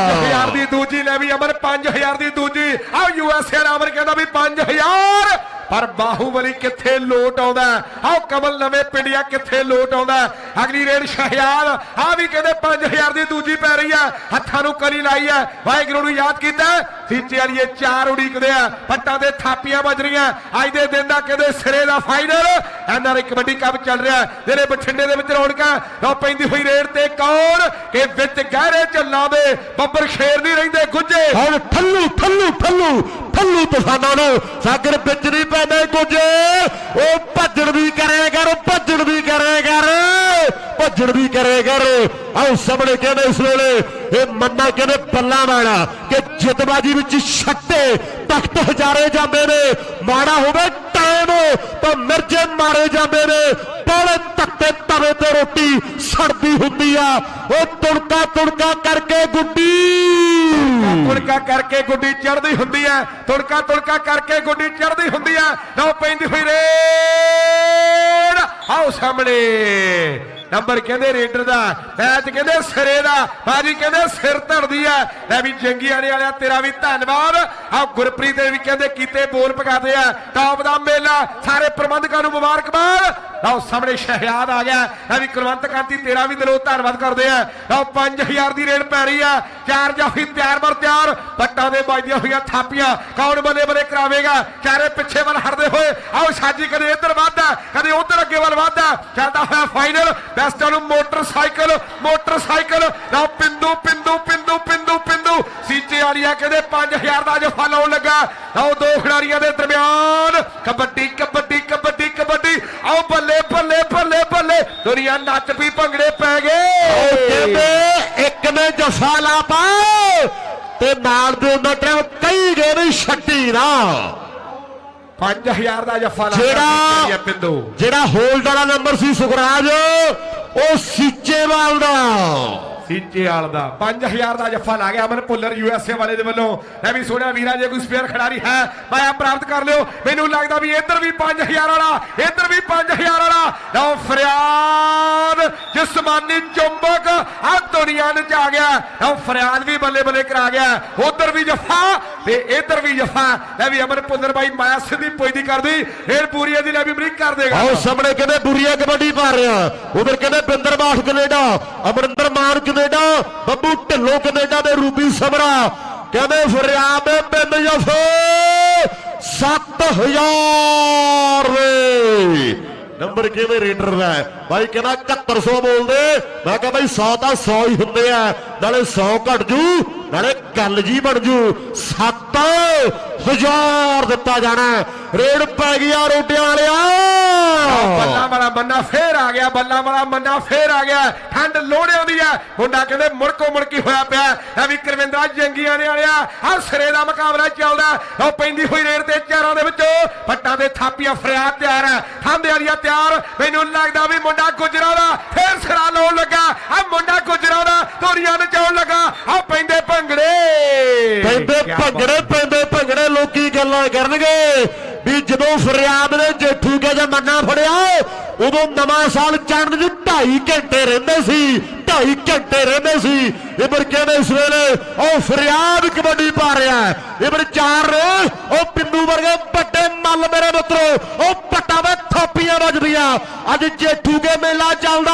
5000 ਦੀ ਦੂਜੀ ਲੈ ਵੀ ਅਮਰ 5000 ਦੀ ਦੂਜੀ ਆ ਯੂਐਸਏ ਅਮਰ ਕਹਿੰਦਾ ਵੀ 5000 ਪਰ ਬਾਹੂਬਲੀ ਕਿੱਥੇ ਲੋਟ ਆਉਂਦਾ ਆਓ ਕਮਲ ਨਵੇਂ ਪਿੰਡਿਆ ਕਿੱਥੇ ਲੋਟ ਆਉਂਦਾ ਅਗਲੀ ਰੇਡ ਸ਼ਹਿਆਦ ਆ ਵੀ ਕਹਿੰਦੇ 5000 ਦੀ ਦੂਜੀ ਪੈ ਰਹੀ ਆ ਹੱਥਾਂ ਨੂੰ ਕਲੀ ਲਾਈ ਆ ਵਾਹਿਗੁਰੂ ਨੂੰ ਯਾਦ ਕੀਤਾ ਸੀਚੇ ਵਾਲੀਏ ਚਾਰ ਉਡੀਕਦੇ ਆ। ਪੱਟਾਂ ਦੇ ਥਾਪੀਆਂ ਵੱਜ ਰਹੀਆਂ। ਅੱਜ ਦੇ ਦਿਨ ਦਾ ਕਹਿੰਦੇ ਸਿਰੇ ਦਾ final N R kabaddi cup ਚੱਲ ਰਿਹਾ ਜਿਹੜੇ ਬਠਿੰਡੇ ਦੇ ਵਿੱਚ ਰੌਣਕਾਂ ਲਓ ਪੈਂਦੀ ਹੋਈ ਰੇਡ ਤੇ ਕੌਣ? ਕਿ ਵਿੱਚ ਗਹਿਰੇ ਚੱਲਾਂ ਦੇ ਬੱਬਰ ਸ਼ੇਰ ਨਹੀਂ ਰਹਿੰਦੇ, ਗੁੱਜੇ। ਹੁਣ ਠੱਲੂ ਠੱਲੂ ਠੱਲੂ। ਠੱਲੂ ਤੂਫਾਨਾਂ ਨੂੰ। ਸਾਗਰ ਵਿੱਚ ਨਹੀਂ ਪੈਂਦੇ ਕੁਝ। ਉਹ ਭੱਜਣ ਵੀ ਕਰੇ ਕਰ ਭੱਜਣ ਵੀ ਕਰੇ ਕਰ ਭੱਜਣ ਵੀ ਕਰੇ ਕਰ ਆਓ ਸਾਹਮਣੇ ਕਹਿੰਦੇ ਇਸ ਵੇਲੇ, ਇਹ ਮੰਨਾ ਕਹਿੰਦੇ ਬੱਲਾ ਮਾਣਾ ਕਿ ਜਿੱਤਬਾਜੀ ਵਿੱਚ ਛੱਟੇ ਤਖਤ ਹਜ਼ਾਰੇ ਜਾਂਦੇ ਨੇ। ਮਾੜਾ ਹੋਵੇ ਟਾਈਮ ਤਾਂ ਮਿਰਜੇ ਮਾਰੇ ਜਾਂਦੇ ਨੇ। ਪੌਲੇ ਤੱਤੇ ਤਵੇ ਤੇ ਰੋਟੀ ਸੜਦੀ ਹੁੰਦੀ ਆ। ਉਹ ਤੁਣਕਾ ਤੁਣਕਾ ਕਰਕੇ ਗੁੱਡੀ। ਤੁੜਕਾ ਕਰਕੇ ਗੁੱਡੀ ਚੜਦੀ ਹੁੰਦੀ ਹੈ ਤੁੜਕਾ ਤੁੜਕਾ ਕਰਕੇ ਗੁੱਡੀ ਚੜਦੀ ਹੁੰਦੀ ਹੈ ਲਓ ਪੈਂਦੀ ਹੋਈ ਰੇਡ। ਆਓ ਸਾਹਮਣੇ। ਨੰਬਰ ਕਹਿੰਦੇ ਰੇਡਰ ਦਾ, ਮੈਚ ਕਹਿੰਦੇ ਸਿਰੇ ਦਾ ਬਾਜੀ ਕਹਿੰਦੇ ਸਿਰ ਧੜਦੀ ਹੈ ਲੈ ਵੀ ਜੰਗੀ ਆਣੇ ਵਾਲਿਆ, ਤੇਰਾ ਵੀ ਧੰਨਵਾਦ। ਆ ਗੁਰਪ੍ਰੀਤ ਦੇ ਵੀ ਕਹਿੰਦੇ ਕੀਤੇ ਬੋਲ ਪਕਾਦੇ ਆ। ਟਾਪ ਦਾ ਮੇਲਾ, ਸਾਰੇ ਪ੍ਰਬੰਧਕਾਂ ਨੂੰ ਮੁਬਾਰਕਬਾਦ। ਲਓ ਸਾਹਮਣੇ ਸ਼ਹਿਆਦ ਆ ਗਿਆ। ਲੈ ਵੀ ਕੁਲਵੰਤ ਕਾਂਤੀ, ਤੇਰਾ ਵੀ ਦਿਲੋਂ ਧੰਨਵਾਦ ਕਰਦੇ ਆ। ਲਓ 5000 ਦੀ ਰੇਡ ਪੈ ਰਹੀ ਆ। ਚਾਰ ਜਾਫੀ ਤਿਆਰ ਬਰ ਤਿਆਰ। ਪੱਟਾਂ ਦੇ ਵੱਜਦੀਆਂ ਹੋਈਆਂ ਥਾਪੀਆਂ। ਕੌਣ ਬੱਲੇ ਬੱਲੇ ਕਰਾਵੇਗਾ? ਚਾਰੇ ਪਿੱਛੇ ਵੱਲ ਹਟਦੇ ਹੋਏ। ਆਓ ਸਾਜੀ, ਕਦੇ ਇੱਧਰ ਵਾਧਾ ਕਦੇ ਉੱਧਰ ਅੱਗੇ ਵੱਲ ਵੱਧਦਾ ਚੱਲਦਾ ਹੋਇਆ ਫਾਈਨਲ ਬੈਸਟਾਂ ਨੂੰ ਮੋਟਰਸਾਈਕਲ ਮੋਟਰਸਾਈਕਲ। ਲਓ ਪਿੰਦੂ ਪਿੰਦੂ ਪਿੰਦੂ ਪਿੰਦੂ ਪਿੰਦੂ। ਸੀਚੇ ਵਾਲੀਆ ਕਹਿੰਦੇ 5000 ਦਾ ਜਫਾ ਲਾਉਣ ਲੱਗਾ। ਲਓ ਦੋ ਖਿਡਾਰੀਆਂ ਦੇ ਦਰਮਿਆਨ। ਕਬੱਡੀ ਕਬੱਡੀ ਕਬੱਡੀ। ਕਬੱਡੀ ਆਓ ਬੱਲੇ ਬੱਲੇ ਬੱਲੇ ਬੱਲੇ। ਦੁਨੀਆ ਨੱਚ ਪੀ ਭੰਗੜੇ ਪੈ ਉਹ ਗਏ ਇੱਕ ਨੇ ਜਫਾ ਲਾ ਪਾ ਤੇ ਨਾਲ ਦੇ ਉਹਨਾਂ ਟਾਈਮ ਕਈ ਗਏ ਨਹੀਂ ਛੱਡੀ ਨਾ। 5000 ਦਾ ਜੱਫਾ ਲਾ ਜਿਹੜਾ ਪਿੰਦੂ ਜਿਹੜਾ ਹੋਲਡ ਵਾਲਾ ਨੰਬਰ ਸੀ ਸੁਖਰਾਜ ਉਹ ਸੀਚੇਵਾਲ ਦਾ। ਸੀਚੇ ਵਾਲ ਦਾ। 5000 ਦਾ ਜੱਫਾ ਲਾ ਗਿਆ ਅਮਨ ਭੁੱਲਰ ਯੂਐਸਏ ਵਾਲੇ ਦੇ ਵੱਲੋਂ। ਮੈਂ ਵੀ ਸੁਣਿਆ ਵੀਰਾ, ਜੇ ਕੋਈ ਸਪੇਅਰ ਖਿਡਾਰੀ ਹੈ ਮਾਇਆ ਪ੍ਰਾਪਤ ਕਰ ਲਿਓ। ਮੈਨੂੰ ਲੱਗਦਾ ਵੀ ਇੱਧਰ ਵੀ 5000 ਵਾਲਾ, ਇੱਧਰ ਵੀ 5000 ਵਾਲਾ। ਲਓ ਫਰਿਆਦ, ਜਿਸਮਾਨੀ ਚੁੰਬਕ ਆ ਦੁਨੀਆ ਨੇ ਚ ਆ ਗਿਆ। ਲਓ ਫਰਿਆਦ ਵੀ ਬੱਲੇ ਬੱਲੇ ਕਰਾ ਗਿਆ। ਉਧਰ ਵੀ ਜੱਫਾ ਤੇ ਇੱਧਰ ਵੀ ਜੱਫਾ। ਲੈ ਵੀ ਅਮਨ ਭੁੱਲਰ ਬਾਈ ਮਾਇਆ ਸਿੱਧੀ ਪੁੱਜਦੀ ਕਰਦੀ। ਫੇਰ ਪੂਰੀ ਇਹਦੀ ਲੈ ਵੀ ਅਮਰੀਕ ਕਰ ਦੇਗਾ। ਆਓ ਸਾਹਮਣੇ ਕਹਿੰਦੇ ਬੁਰੀਆ ਕਬੱਡੀ ਪਾ ਰਿਹਾ। ਉਧਰ ਕਹਿੰਦੇ Binder Bath Canada. Amrinder Mann Canada, Babbu Dhillon Canada ਦੇ ਰੂਬੀ ਸਮਰਾ। ਕਹਿੰਦੇ ਫਰਿਆਦ ਦੇ ਪਿੰਡ ਜਫੇ 7000 ਵੇ ਨੰਬਰ ਕਿਹਦੇ ਰੇਡਰ ਦਾ ਹੈ? ਬਾਈ ਕਹਿੰਦਾ 7100 ਬੋਲਦੇ। ਮੈਂ ਕਿਹਾ ਬਾਈ 100 ਤਾਂ 100 ਹੀ ਹੁੰਦੇ ਆ, ਨਾਲੇ 100 ਘਟ ਜੂ। ਨਾਲੇ ਗੱਲ ਜੀ ਬਣ ਜੂ। 7000 ਦਿੱਤਾ ਜਾਣਾ ਰੇਡ ਪੈ ਗਿਆ ਰੋਟਿਆਂ ਵਾਲਿਆ। ਬੱਲਾ ਵਾਲਾ ਮੰਨਾ ਫੇਰ ਆ ਗਿਆ, ਬੱਲਾ ਵਾਲਾ ਮੰਨਾ ਫੇਰ ਆ ਗਿਆ। ਠੰਡ ਲੋੜੇ ਆਉਂਦੀ ਆ ਮੁੰਡਾ ਕਹਿੰਦੇ ਮੁੜਕੋ ਮੁੜਕੀ ਹੋਇਆ ਪਿਆ ਐ ਵੀ ਕਰਵਿੰਦਰਾ ਜੰਗੀਆਂ ਨੇ ਵਾਲਿਆ। ਆ ਸਿਰੇ ਦਾ ਮੁਕਾਬਲਾ ਚੱਲਦਾ ਉਹ ਪੈਂਦੀ ਹੋਈ ਰੇਡ ਤੇ ਚਾਰਾਂ ਦੇ ਵਿੱਚੋਂ। ਫੱਟਾਂ ਤੇ ਥਾਪੀਆਂ ਫਰਿਆਦ ਤਿਆਰ ਹੈ। ਥਾਂਦੇ ਵਾਲੀਆ ਤਿਆਰ। ਮੈਨੂੰ ਲੱਗਦਾ ਵੀ ਮੁੰਡਾ ਗੁਜਰਾ ਦਾ ਫੇਰ ਸਿਰਾ ਲਾਉਣ ਲੱਗਾ। ਆ ਮੁੰਡਾ ਗੁਜਰਾ ਦਾ ਧੋਰੀਆਂ ਨਚਾਉਣ ਲੱਗਾ। ਆ ਪੈਂਦੇ ਭੰਗੜੇ। ਪੈਂਦੇ ਭੰਗੜੇ ਪੈਂਦੇ ਭੰਗੜੇ ਲੋਕੀ ਗੱਲਾਂ ਕਰਨਗੇ। ਵੀ ਜਦੋਂ ਫਰਿਆਦ ਨੇ ਜੇਠੂ ਕੇ ਜੇ ਮੰਨਾ ਫੜਿਆ ਉਦੋਂ ਨਵਾਂ ਸਾਲ ਚੜ੍ਹਨ ਨੂੰ 2.5 ਘੰਟੇ ਰਹਿੰਦੇ ਸੀ 2.5 ਘੰਟੇ ਰਹਿੰਦੇ ਸੀ। ਇਬਰ ਕਹਿੰਦੇ ਇਸ ਵੇਲੇ ਉਹ ਫਰਿਆਦ ਕਬੱਡੀ ਪਾ ਰਿਹਾ ਇਬਰ ਚਾਰ ਨੇ ਉਹ ਪਿੰਦੂ ਵਰਗੇ ਵੱਡੇ ਮੱਲ ਮੇਰੇ ਮਿੱਤਰੋ ਉਹ ਪੱਟਾਂ ਵੱਜਦੀਆਂ ਅੱਜ ਜੇਠੂ ਕੇ ਮੇਲਾ ਚੱਲਦਾ।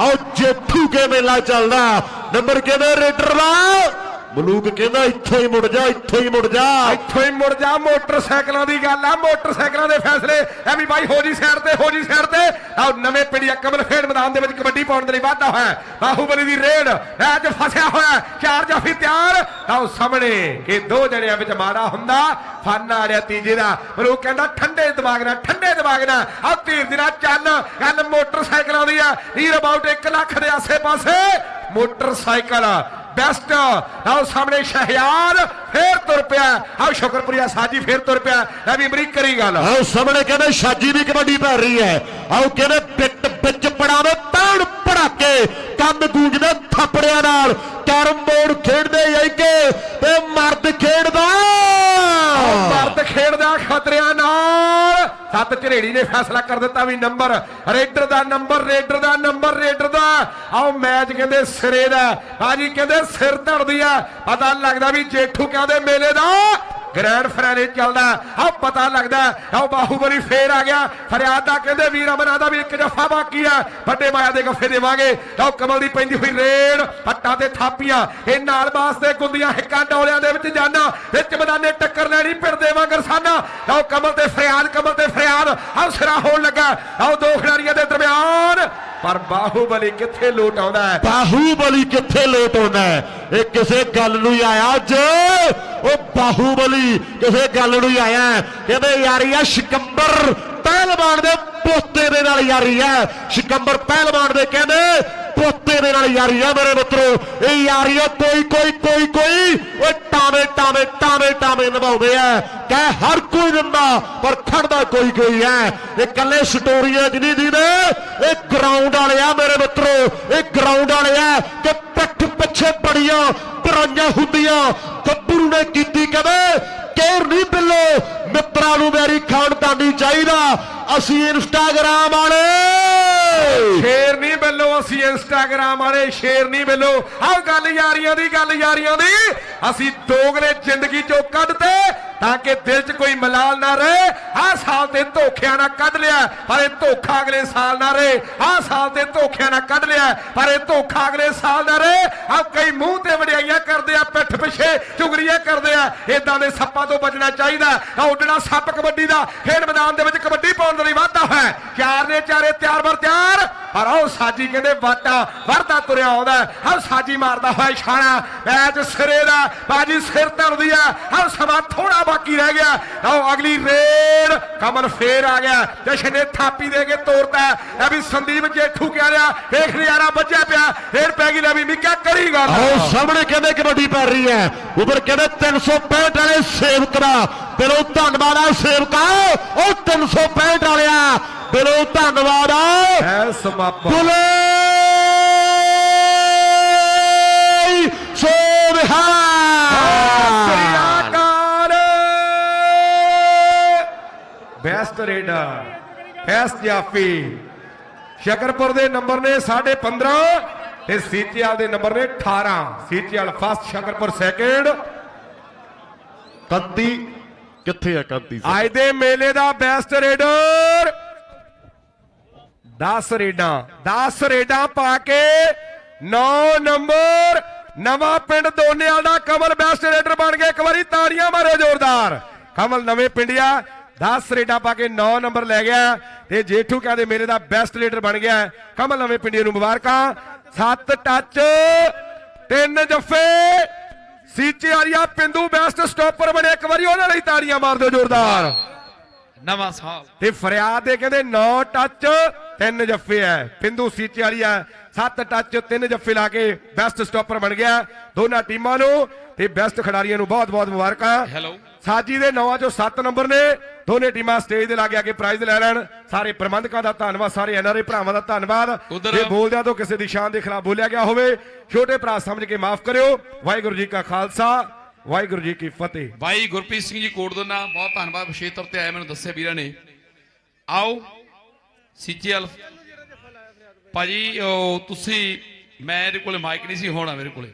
ਆਓ ਜੇਠੂ ਕੇ ਮੇਲਾ ਚੱਲਦਾ। ਨੰਬਰ ਕਿਹਦੇ ਰੇਡਰ ਦਾ? ਮਲੂਕ ਕਹਿੰਦਾ, ਇੱਥੋਂ ਹੀ ਮੁੜ ਜਾ, ਇੱਥੋਂ ਹੀ ਮੁੜ ਜਾ। ਇੱਥੋਂ ਹੀ ਮੁੜ ਜਾ, ਮੋਟਰਸਾਈਕਲਾਂ ਦੀ ਗੱਲ ਆ, ਮੋਟਰਸਾਈਕਲਾਂ ਦੇ ਫੈਸਲੇ। ਐ ਵੀ ਬਾਈ, ਹੋ ਜੀ ਸਾਈਡ ਤੇ, ਹੋ ਜੀ ਸਾਈਡ ਤੇ। ਆਹ ਨਵੇਂ ਪਿੰਡੀਆ ਕਮਲ ਖੇਡ ਮੈਦਾਨ ਦੇ ਵਿੱਚ ਕਬੱਡੀ ਪਾਉਣ ਦੇ ਲਈ ਵਾਧਾ ਹੋਇਆ। ਬਾਹੂਬਲੀ ਦੀ ਰੇਡ ਅੱਜ ਫਸਿਆ ਹੋਇਆ, ਚਾਰ ਜਾਫੀ ਤਿਆਰ। ਆਓ ਸਾਹਮਣੇ ਕਿ ਦੋ ਜਣਿਆਂ ਵਿੱਚ ਮਾੜਾ ਹੁੰਦਾ, ਫਨ ਆ ਰਿਹਾ ਤੀਜੇ ਦਾ। ਪਰ ਕਹਿੰਦਾ, ਠੰਡੇ ਦਿਮਾਗ ਨਾਲ, ਠੰਡੇ ਦਿਮਾਗ ਨਾਲ। ਆਹ ਧੀਰ ਦੀ ਨਾਲ ਚੱਲ, ਗੱਲ ਮੋਟਰਸਾਈਕਲਾਂ ਦੀ ਆ। ਨੀਰ ਅਬਾਊਟ 1 ਲੱਖ ਦੇ ਆਸੇ-ਪਾਸੇ। Motorcycle best. ਆਓ ਸਾਹਮਣੇ ਸ਼ਹਿਆਰ ਫੇਰ ਤੁਰ ਪਿਆ। ਆਓ ਸ਼ੁਕਰਪੁਰੀਆ ਸਾਜੀ, ਫੇਰ ਤੁਰ ਪਿਆ। ਲੈ ਵੀ ਅਮਰੀਕ ਕਰੀ ਗੱਲ। ਆਓ ਸਾਹਮਣੇ ਕਹਿੰਦੇ, ਸ਼ਾਜੀ ਵੀ ਕਬੱਡੀ ਪੈ ਰਹੀ ਹੈ। ਆਓ ਕਹਿੰਦੇ ਪਿੱਟ ਵਿੱਚ ਪੜਾਵੇ ਪੈਣ ਪੜਾਕੇ ਕੰਨ ਗੂੰਜਦੇ ਥੱਪੜਿਆਂ ਨਾਲ, ਕੈਰਮ ਬੋਰਡ ਖੇਡਦੇ ਜਾਈਕੇ ਤੇ ਮਰਦ ਖੇਡਦਾ। ਮਰਦ ਖੇਡਦਾ ਖਤਰਿਆਂ ਨਾਲ। ਸੱਤ ਝਰੇੜੀ ਨੇ ਫੈਸਲਾ ਕਰ ਦਿੱਤਾ ਵੀ ਨੰਬਰ, ਰੇਡਰ ਦਾ ਨੰਬਰ, ਰੇਡਰ ਦਾ ਨੰਬਰ, ਰੇਡਰ ਦਾ। ਆਓ ਮੈਚ ਕਹਿੰਦੇ ਸਿਰੇ ਦਾ। ਬਾਜੀ ਕਹਿੰਦੇ ਸਿਰ ਧੜਦੀ ਆ। ਪਤਾ ਲੱਗਦਾ ਵੀ ਜੇਠੂ ਕਹਿੰਦੇ ਮੇਲੇ ਦਾ। ਗ੍ਰੈਂਡ ਫਾਈਨਲ ਚੱਲਦਾ ਆਹ ਪਤਾ ਲੱਗਦਾ ਆਹ ਬਾਹੂਬਲੀ ਫੇਰ ਆ ਗਿਆ। ਫਰਿਆਦ ਦਾ ਕਹਿੰਦੇ ਵੀਰ ਅਮਨਾ ਦਾ ਵੀ ਇੱਕ ਜਫਾ ਬਾਕੀ ਆ ਵੱਡੇ ਮਾਇਆ ਦੇ ਗੱਫੇ ਦੇਵਾਂਗੇ। ਆਹ ਕਮਲ ਦੀ ਪੈਂਦੀ ਹੋਈ ਰੇਡ ਹੱਟਾਂ ਤੇ ਥਾਪੀਆਂ। ਇਹ ਨਾਲ ਵਾਸਤੇ ਗੁੰਦੀਆਂ, ਹਿੱਕਾਂ ਡੋਲਿਆਂ ਦੇ ਵਿੱਚ ਜਾਣਾ ਵਿੱਚ ਮੈਦਾਨੇ ਟੱਕਰ ਲੈਣੀ ਪਿਰਦੇ ਦੇਵਾਂ ਸਾਨਾ ਆਹ ਕਮਲ ਤੇ ਫਰਿਆਦ, ਕਮਲ ਤੇ ਫਰਿਆਦ। ਆਹ ਸਿਰਾ ਹੋਣ ਲੱਗਾ। ਆਹ ਦੋ ਖਿਡਾਰੀਆਂ ਦੇ ਦਰਮਿਆਨ ਪਰ ਬਾਹੂਬਲੀ ਕਿੱਥੇ ਲੋਟ ਆਉਂਦਾ ਹੈ? ਬਾਹੂਬਲੀ ਕਿੱਥੇ ਲੋਟ ਆਉਂਦਾ ਹੈ? ਇਹ ਕਿਸੇ ਗੱਲ ਨੂੰ ਹੀ ਆਇਆ ਅੱਜ। ਉਹ ਬਾਹੂਬਲੀ ਕਿਸੇ ਗੱਲ ਨੂੰ ਹੀ ਆਇਆ ਕਹਿੰਦੇ ਯਾਰੀ ਆ ਸ਼ਿਕੰਬਰ ਪਹਿਲਵਾਨ ਦੇ ਪੋਤੇ ਦੇ ਨਾਲ ਯਾਰੀ ਹੈ। ਸ਼ਿਕੰਬਰ ਪਹਿਲਵਾਨ ਦੇ ਕਹਿੰਦੇ ਪੋਤੇ ਦੇ ਨਾਲ ਯਾਰੀ ਆ ਮੇਰੇ ਮਿੱਤਰੋ, ਇਹ ਯਾਰੀ ਆ ਕੋਈ ਕੋਈ ਕੋਈ ਕੋਈ, ਓਏ ਟਾਵੇਂ ਟਾਵੇਂ ਟਾਵੇਂ ਟਾਵੇਂ ਨਿਭਾਉਂਦੇ ਆ। ਕਹਿ ਹਰ ਕੋਈ ਦਿੰਦਾ, ਪਰ ਖੜਦਾ ਕੋਈ ਕੋਈ ਹੈ ਇਹ ਕੱਲੇ ਸਟੋਰੀਆਂ ਜਿਹਦੀ ਦੀ ਨੇ ਇਹ ਗਰਾਊਂਡ ਵਾਲੇ ਮੇਰੇ ਮਿੱਤਰੋ, ਇਹ ਗਰਾਊਂਡ ਵਾਲੇ ਕਿ ਪਿੱਠ ਪਿੱਛੇ ਬੜੀਆਂ ਪਰਾਈਆਂ ਹੁੰਦੀਆਂ। ਗੱਭਰੂ ਨੇ ਕੀਤੀ ਕਦੇ ਕੇਰ ਨਹੀਂ ਬਿੱਲੋ ਮਿੱਤਰਾਂ ਨੂੰ ਮੇਰੀ ਖਾਣ ਖਾਨਦਾਨੀ ਚਾਹੀਦਾ। ਅਸੀਂ ਇੰਸਟਾਗ੍ਰਾਮ ਵਾਲੇ। ਸ਼ੇਰ ਨਹੀਂ ਬੱਲੋ ਅਸੀਂ ਇੰਸਟਾਗ੍ਰਾਮ ਵਾਲੇ ਸ਼ੇਰ ਨਹੀਂ ਬੱਲੋ ਆਹ ਗੱਲ ਯਾਰੀਆਂ ਦੀ, ਗੱਲ ਯਾਰੀਆਂ ਦੀ। ਅਸੀਂ ਦੋਗਲੇ ਜ਼ਿੰਦਗੀ ਚੋਂ ਕੱਢ ਤੇ ਤਾਂ ਕਿ ਦਿਲ 'ਚ ਕੋਈ ਮਲਾਲ ਨਾ ਰਹੇ। ਆਹ ਸਾਲ ਤੇ ਧੋਖਿਆਂ ਨਾਲ ਕੱਢ ਲਿਆ। ਪਰ ਇਹ ਧੋਖਾ ਅਗਲੇ ਸਾਲ ਨਾ ਰਹੇ। ਆਹ ਸਾਲ ਤੇ ਧੋਖਿਆਂ ਨਾਲ ਕੱਢ ਲਿਆ। ਪਰ ਇਹ ਧੋਖਾ ਅਗਲੇ ਸਾਲ ਨਾ ਰਹੇ। ਆਹ ਕਈ ਮੂੰਹ ਤੇ ਵਡਿਆਈਆਂ ਕਰਦੇ ਆ, ਪਿੱਠ ਪਿੱਛੇ ਚੁਗਲੀਆਂ ਕਰਦੇ ਆ। ਇਦਾਂ ਦੇ ਸੱਪਾਂ ਤੋਂ ਬਚਣਾ ਚਾਹੀਦਾ। ਆ ਉੱਡਣਾ ਸੱਪ ਕਬੱਡੀ ਦਾ। ਖੇਡ ਮੈਦਾਨ ਦੇ ਵਿੱਚ ਕਬੱਡੀ ਪਾਉਣ ਦੇ ਲਈ ਵਾਧਾ ਹੈ। ਚਾਰ ਨੇ ਚਾਰੇ ਤਿਆਰ ਬਰ ਤਿਆਰ। ਪਰ ਉਹ ਸਾਜੀ ਕਹਿੰਦੇ ਵਾਟਾ, ਵਰਦਾ ਤੁਰਿਆ ਆਉਂਦਾ ਆਹ ਸਾਜੀ ਮਾਰਦਾ ਹੋਇਆ ਛਾਣਾ। ਮੈਚ ਸਿਰੇ ਦਾ। ਬਾਜੀ ਸਿਰ ਧਰਦੀ ਆ। ਆਹ ਸਮਾਂ ਥੋੜਾ ਬਾਕੀ ਰਹਿ ਗਿਆ। ਆਓ ਅਗਲੀ ਰੇਡ। ਕਮਲ ਫੇਰ ਆ ਗਿਆ। ਜਸ਼ਨ ਨੇ ਥਾਪੀ ਦੇ ਕੇ ਤੋੜਤਾ ਇਹ ਵੀ ਸੰਦੀਪ ਜੇਠੂ ਕਹਿ ਰਿਹਾ? ਵੇਖ ਨਜ਼ਾਰਾ ਵੱਜਿਆ ਪਿਆ। ਰੇਡ ਪੈ ਗਈ ਲੈ ਵੀ ਮਿੱਕਾ ਕਰੀ ਗੱਲ। ਆਓ ਸਾਹਮਣੇ ਕਹਿੰਦੇ ਕਬੱਡੀ ਪੈ ਰਹੀ ਹੈ। ਉਧਰ ਕਹਿੰਦੇ 365 ਵਾਲੇ ਸੇਵਕ ਦਾ ਦਿਲੋਂ ਧੰਨਵਾਦ ਆ ਸੇਵਕਾ। ਉਹ 365 ਵਾਲਿਆ। ਦਿਲੋਂ ਧੰਨਵਾਦ ਆ। ਹੈ ਸਮਾਪਤ। ਬੈਸਟ ਰੇਡਰ ਬੈਸਟ ਜਾਫੀ ਸ਼ਕਰਪੁਰ ਦੇ ਨੰਬਰ ਨੇ 15.5 ਤੇ ਸੀਤੀਆਲ ਦੇ ਨੰਬਰ ਨੇ 18 ਸੀਤੀਆਲ ਫਸਟ ਸ਼ਕਰਪੁਰ ਸੈਕਿੰਡ ਕੰਤੀ ਕਿੱਥੇ ਆ ਕੰਤੀ ਅੱਜ ਦੇ ਮੇਲੇ ਦਾ ਬੈਸਟ ਰੇਡਰ। 10 ਰੇਡਾਂ 10 ਰੇਡਾਂ ਪਾ ਕੇ 9 ਨੰਬਰ ਨਵਾਂ ਪਿੰਡ ਦੋਨੇਵਾਲ ਦਾ ਕਮਲ ਬੈਸਟ ਰੇਡਰ ਬਣ ਗਿਆ ਇੱਕ ਵਾਰੀ ਤਾੜੀਆਂ ਮਾਰੋ ਜ਼ੋਰਦਾਰ। ਕਮਲ ਨਵੇਂ ਪਿੰਡਿਆ 10 ਰੇਡਾਂ ਪਾ ਕੇ 9 ਨੰਬਰ ਲੈ ਗਿਆ ਤੇ ਜੇਠੂ ਕਹਿੰਦੇ ਮੇਰੇ ਦਾ ਬੈਸਟ ਰੇਡਰ ਬਣ ਗਿਆ। ਕਮਲ ਨਵੇਂ ਪਿੰਡੀਏ ਨੂੰ ਮੁਬਾਰਕਾਂ। 7 ਟੱਚ ਤਿੰਨ ਜੱਫੇ। ਸੀਚੇ ਆਰੀਆ ਪਿੰਦੂ ਬੈਸਟ ਸਟਾਪਰ ਬਣੇ। ਇੱਕ ਵਾਰੀ ਉਹਨਾਂ ਲਈ ਤਾੜੀਆਂ ਮਾਰ ਦਿਓ ਜ਼ੋਰਦਾਰ। ਨਵਾਂ ਸਾਲ। ਤੇ ਫਰਿਆਦ ਦੇ ਕਹਿੰਦੇ 9 ਟੱਚ ਤਿੰਨ ਜੱਫੇ ਐ। ਪਿੰਦੂ ਸੀਚੇ ਵਾਲੀ ਆ 7 ਟੱਚ ਤਿੰਨ ਜੱਫੇ ਲਾ ਕੇ ਬੈਸਟ ਸਟਾਪਰ ਬਣ ਗਿਆ। ਦੋਨਾਂ ਟੀਮਾਂ ਨੂੰ ਤੇ ਬੈਸਟ ਖਿਡਾਰੀਆਂ ਨੂੰ ਬਹੁਤ-ਬਹੁਤ ਮੁਬਾਰਕਾਂ। ਹੈਲੋ ਸਾਜੀ ਦੇ ਨੌਵਾਂ ਚੋਂ 7 ਨੰਬਰ ਨੇ। ਦੋਨੇ ਟੀਮਾਂ ਸਟੇਜ ਦੇ ਲਾਗੇ ਆ ਕੇ ਪ੍ਰਾਈਜ਼ ਲੈ ਲੈਣ। ਸਾਰੇ ਪ੍ਰਬੰਧਕਾਂ ਦਾ ਧੰਨਵਾਦ ਸਾਰੇ ਐਨਆਰਏ ਭਰਾਵਾਂ ਦਾ ਧੰਨਵਾਦ। ਜੇ ਬੋਲਦਿਆਂ ਤੋਂ ਕਿਸੇ ਦੀ ਸ਼ਾਨ ਦੇ ਖਿਲਾਫ ਬੋਲਿਆ ਗਿਆ ਹੋਵੇ ਛੋਟੇ ਭਰਾ ਸਮਝ ਕੇ ਮਾਫ ਕਰਿਓ। ਵਾਹਿਗੁਰੂ ਜੀ ਕਾ ਖਾਲਸਾ ਵਾਹਿਗੁਰੂ ਜੀ ਕੀ ਫਤਿਹ। ਬਾਈ ਗੁਰਪ੍ਰੀਤ ਸਿੰਘ ਜੀ ਕੋਟਦੋਨਾ ਬਹੁਤ ਧੰਨਵਾਦ ਵਿਸ਼ੇਸ਼ ਤੌਰ ਤੇ ਆਏ ਮੈਨੂੰ ਦੱਸਿਆ ਵੀਰਾਂ ਨੇ। ਆਓ ਸੀਚੀਐਲ ਭਾਜੀ ਤੁਸੀਂ ਮੈਂ ਇਹਦੇ ਕੋਲੇ ਮਾਈਕ ਨਹੀਂ ਸੀ ਹੋਣਾ ਮੇਰੇ ਕੋਲੇ।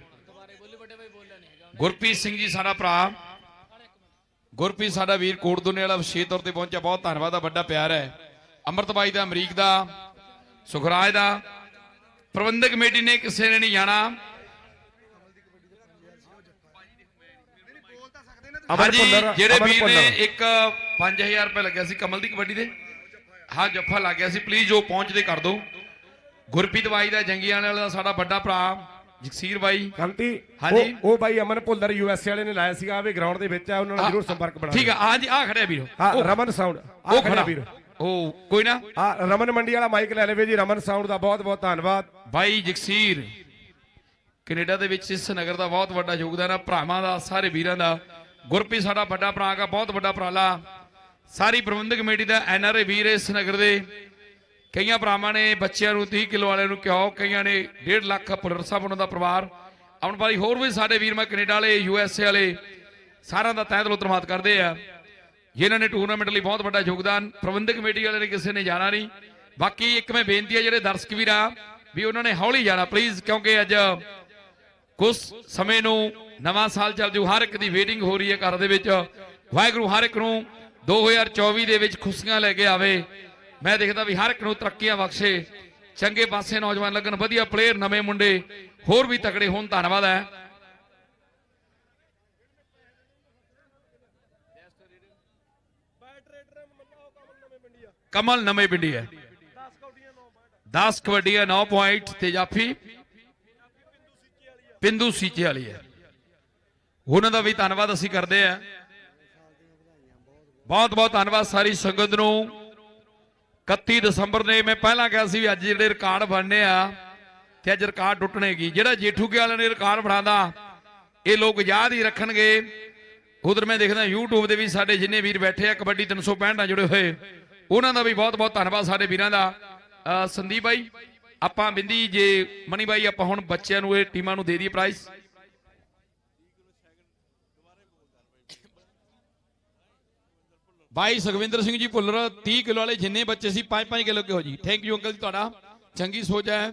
ਗੁਰਪ੍ਰੀਤ ਸਿੰਘ ਜੀ ਸਾਡਾ ਭਰਾ। ਗੁਰਪ੍ਰੀਤ ਸਾਡਾ ਵੀਰ ਕੋਟਦੋਨੇ ਵਾਲਾ ਵਿਸ਼ੇਸ਼ ਤੌਰ ਤੇ ਪਹੁੰਚਿਆ। ਬਹੁਤ ਧੰਨਵਾਦ ਦਾ ਵੱਡਾ ਪਿਆਰ ਹੈ। ਅੰਮ੍ਰਿਤ ਬਾਈ ਦਾ ਅਮਰੀਕ ਦਾ ਸੁਖਰਾਜ ਦਾ। ਪ੍ਰਬੰਧਕ ਕਮੇਟੀ ਨੇ ਕਿਸੇ ਨੇ ਨਹੀਂ ਜਾਣਾ। ਅਮਰ ਭੁੱਲਰ ਜਿਹੜੇ ਵੀਰ ਨੇ। ਇੱਕ 5000 ਰੁਪਏ ਲੱਗਿਆ ਸੀ ਕਮਲ ਦੀ ਕਬੱਡੀ ਦੇ। ਹਾਂ ਜੱਫਾ ਲੱਗ ਗਿਆ ਸੀ। ਪਲੀਜ਼ ਉਹ ਪਹੁੰਚਦੇ ਕਰ ਦਿਓ। ਗੁਰਪ੍ਰੀਤ ਬਾਈ ਦਾ ਜੰਗੀਆਂ ਵਾਲਾ ਸਾਡਾ ਵੱਡਾ ਭਰਾ। ਜਗਸੀਰ ਬਾਈ। ਕੰਤੀ ਹਾਂਜੀ। ਉਹ ਬਾਈ ਅਮਨ ਭੁੱਲਰ ਯੂਐਸਏ ਵਾਲੇ ਨੇ ਲਾਇਆ ਸੀਗਾ ਆਵੇ ਗਰਾਊਂਡ ਦੇ ਵਿੱਚ ਆ ਉਹਨਾਂ ਨਾਲ ਜਰੂਰ ਸੰਪਰਕ ਬਣਾ ਠੀਕ ਆ ਹਾਂਜੀ ਆ ਖੜਿਆ ਵੀਰ। ਹਾਂ ਰਮਨ ਸਾਊਂਡ ਆ ਉਹ ਖੜਾ। ਖੜਾ ਵੀਰ। ਉਹ ਕੋਈ ਨਾ। ਆ ਰਮਨ ਮੰਡੀ ਵਾਲਾ ਮਾਈਕ ਲੈ ਲਵੇ ਜੀ ਰਮਨ ਸਾਊਂਡ ਦਾ ਬਹੁਤ ਬਹੁਤ ਧੰਨਵਾਦ। ਬਾਈ ਜਗਸੀਰ ਕੈਨੇਡਾ ਦੇ ਵਿੱਚ ਇਸ ਨਗਰ ਦਾ ਬਹੁਤ ਵੱਡਾ ਯੋਗਦਾਨ ਆ ਭਰਾਵਾਂ ਦਾ ਸਾਰੇ ਵੀਰਾਂ ਦਾ। ਗੁਰਪ੍ਰੀਤ ਸਾਡਾ ਵੱਡਾ ਭਰਾ ਬਹੁਤ ਵੱਡਾ ਉਪਰਾਲਾ। ਸਾਰੀ ਪ੍ਰਬੰਧਕ ਕਮੇਟੀ ਦਾ ਐਨਆਰਏ ਵੀਰ ਇਸ ਨਗਰ ਦੇ। ਕਈਆਂ ਭਰਾਵਾਂ ਨੇ ਬੱਚਿਆਂ ਨੂੰ 30 ਕਿਲੋ ਵਾਲਿਆਂ ਨੂੰ ਕਿਹਾ, ਕਈਆਂ ਨੇ 1.5 ਲੱਖ ਪੁਲਰ ਸਾਹਿਬ ਉਹਨਾਂ ਦਾ ਪਰਿਵਾਰ। ਆਉਣ ਵਾਲੀ ਹੋਰ ਵੀ ਸਾਡੇ ਵੀਰ ਮੈਂ ਕੈਨੇਡਾ ਵਾਲੇ, ਯੂ ਐੱਸ ਏ ਵਾਲੇ, ਸਾਰਿਆਂ ਦਾ ਤਹਿ ਦਿਲੋਂ ਧੰਨਵਾਦ ਕਰਦੇ ਆ। ਜਿਨ੍ਹਾਂ ਨੇ ਟੂਰਨਾਮੈਂਟ ਲਈ ਬਹੁਤ ਵੱਡਾ ਯੋਗਦਾਨ, ਪ੍ਰਬੰਧਕ ਕਮੇਟੀ ਵਾਲੇ ਨੇ ਕਿਸੇ ਨੇ ਜਾਣਾ ਨਹੀਂ। ਬਾਕੀ ਇੱਕ ਮੈਂ ਬੇਨਤੀ ਹੈ ਜਿਹੜੇ ਦਰਸ਼ਕ ਵੀਰ ਆ, ਵੀ ਉਹਨਾਂ ਨੇ ਹੌਲੀ ਜਾਣਾ ਪਲੀਜ਼ ਕਿਉਂਕਿ ਅੱਜ ਕੁਝ ਸਮੇਂ ਨੂੰ ਨਵਾਂ ਸਾਲ ਚੱਲ ਜੂ ਹਰ ਇੱਕ ਦੀ ਵੇਟਿੰਗ ਹੋ ਰਹੀ ਹੈ ਘਰ ਦੇ ਵਿੱਚ। ਵਾਹਿਗੁਰੂ ਹਰ ਇੱਕ ਨੂੰ 2024 ਦੇ ਵਿੱਚ ਖੁਸ਼ੀਆਂ ਲੈ ਕੇ ਆਵੇ। ਮੈਂ ਦੇਖਦਾ ਵੀ ਹਰ ਇੱਕ ਨੂੰ ਤਰੱਕੀਆਂ ਬਖਸ਼ੇ। ਚੰਗੇ ਪਾਸੇ ਨੌਜਵਾਨ ਲੱਗਣ, ਵਧੀਆ ਪਲੇਅਰ ਨਵੇਂ ਮੁੰਡੇ, ਹੋਰ ਵੀ ਤਕੜੇ ਹੋਣ, ਧੰਨਵਾਦ ਹੈ। ਕਮਲ ਨਵੇਂ ਪਿੰਡੀ ਹੈ। 10 ਕਬੱਡੀਆਂ 9 ਪੁਆਇੰਟ ਤੇ ਜਾਫੀ। ਪਿੰਦੂ ਸੀਚੇ ਵਾਲੀ ਹੈ। ਉਹਨਾਂ ਦਾ ਵੀ ਧੰਨਵਾਦ ਅਸੀਂ ਕਰਦੇ ਆ ਬਹੁਤ ਬਹੁਤ ਧੰਨਵਾਦ ਸਾਰੀ ਸੰਗਤ ਨੂੰ। 31 ਦਸੰਬਰ ਨੇ ਮੈਂ ਪਹਿਲਾਂ ਕਿਹਾ ਸੀ ਵੀ ਅੱਜ ਜਿਹੜੇ ਰਿਕਾਰਡ ਬਣਨੇ ਆ ਤੇ ਅੱਜ ਰਿਕਾਰਡ ਟੁੱਟਣੇਗੀ। ਜਿਹੜਾ ਜੇਠੂਕੇ ਵਾਲਿਆਂ ਨੇ ਰਿਕਾਰਡ ਬਣਾਦਾ, ਇਹ ਲੋਕ ਯਾਦ ਹੀ ਰੱਖਣਗੇ। ਉਧਰ ਮੈਂ ਦੇਖਦਾ YouTube ਦੇ ਵੀ ਸਾਡੇ ਜਿੰਨੇ ਵੀਰ ਬੈਠੇ ਆ, ਕਬੱਡੀ 365 ਨਾਲ ਜੁੜੇ ਹੋਏ। ਉਹਨਾਂ ਦਾ ਵੀ ਬਹੁਤ ਬਹੁਤ ਧੰਨਵਾਦ ਸਾਡੇ ਵੀਰਾਂ ਦਾ। ਸੰਦੀਪ ਬਾਈ, ਆਪਾਂ ਬਿੰਦੀ, ਜੇ ਮਨੀ ਬਾਈ, ਆਪਾਂ ਹੁਣ ਬੱਚਿਆਂ ਨੂੰ ਇਹ ਟੀਮਾਂ ਨੂੰ ਦੇ ਦਈਏ ਪ੍ਰਾਈਜ਼ ਭਾਈ ਸੁਖਵਿੰਦਰ ਸਿੰਘ ਜੀ ਭੁੱਲਰ 30 ਕਿਲੋ ਵਾਲੇ ਜਿੰਨੇ ਬੱਚੇ ਸੀ 5-5 ਕਿਲੋ ਕੇ ਹੋ ਜੀ। ਥੈਂਕ ਯੂ ਅੰਕਲ ਜੀ ਤੁਹਾਡਾ। ਚੰਗੀ ਸੋਚ ਹੈ।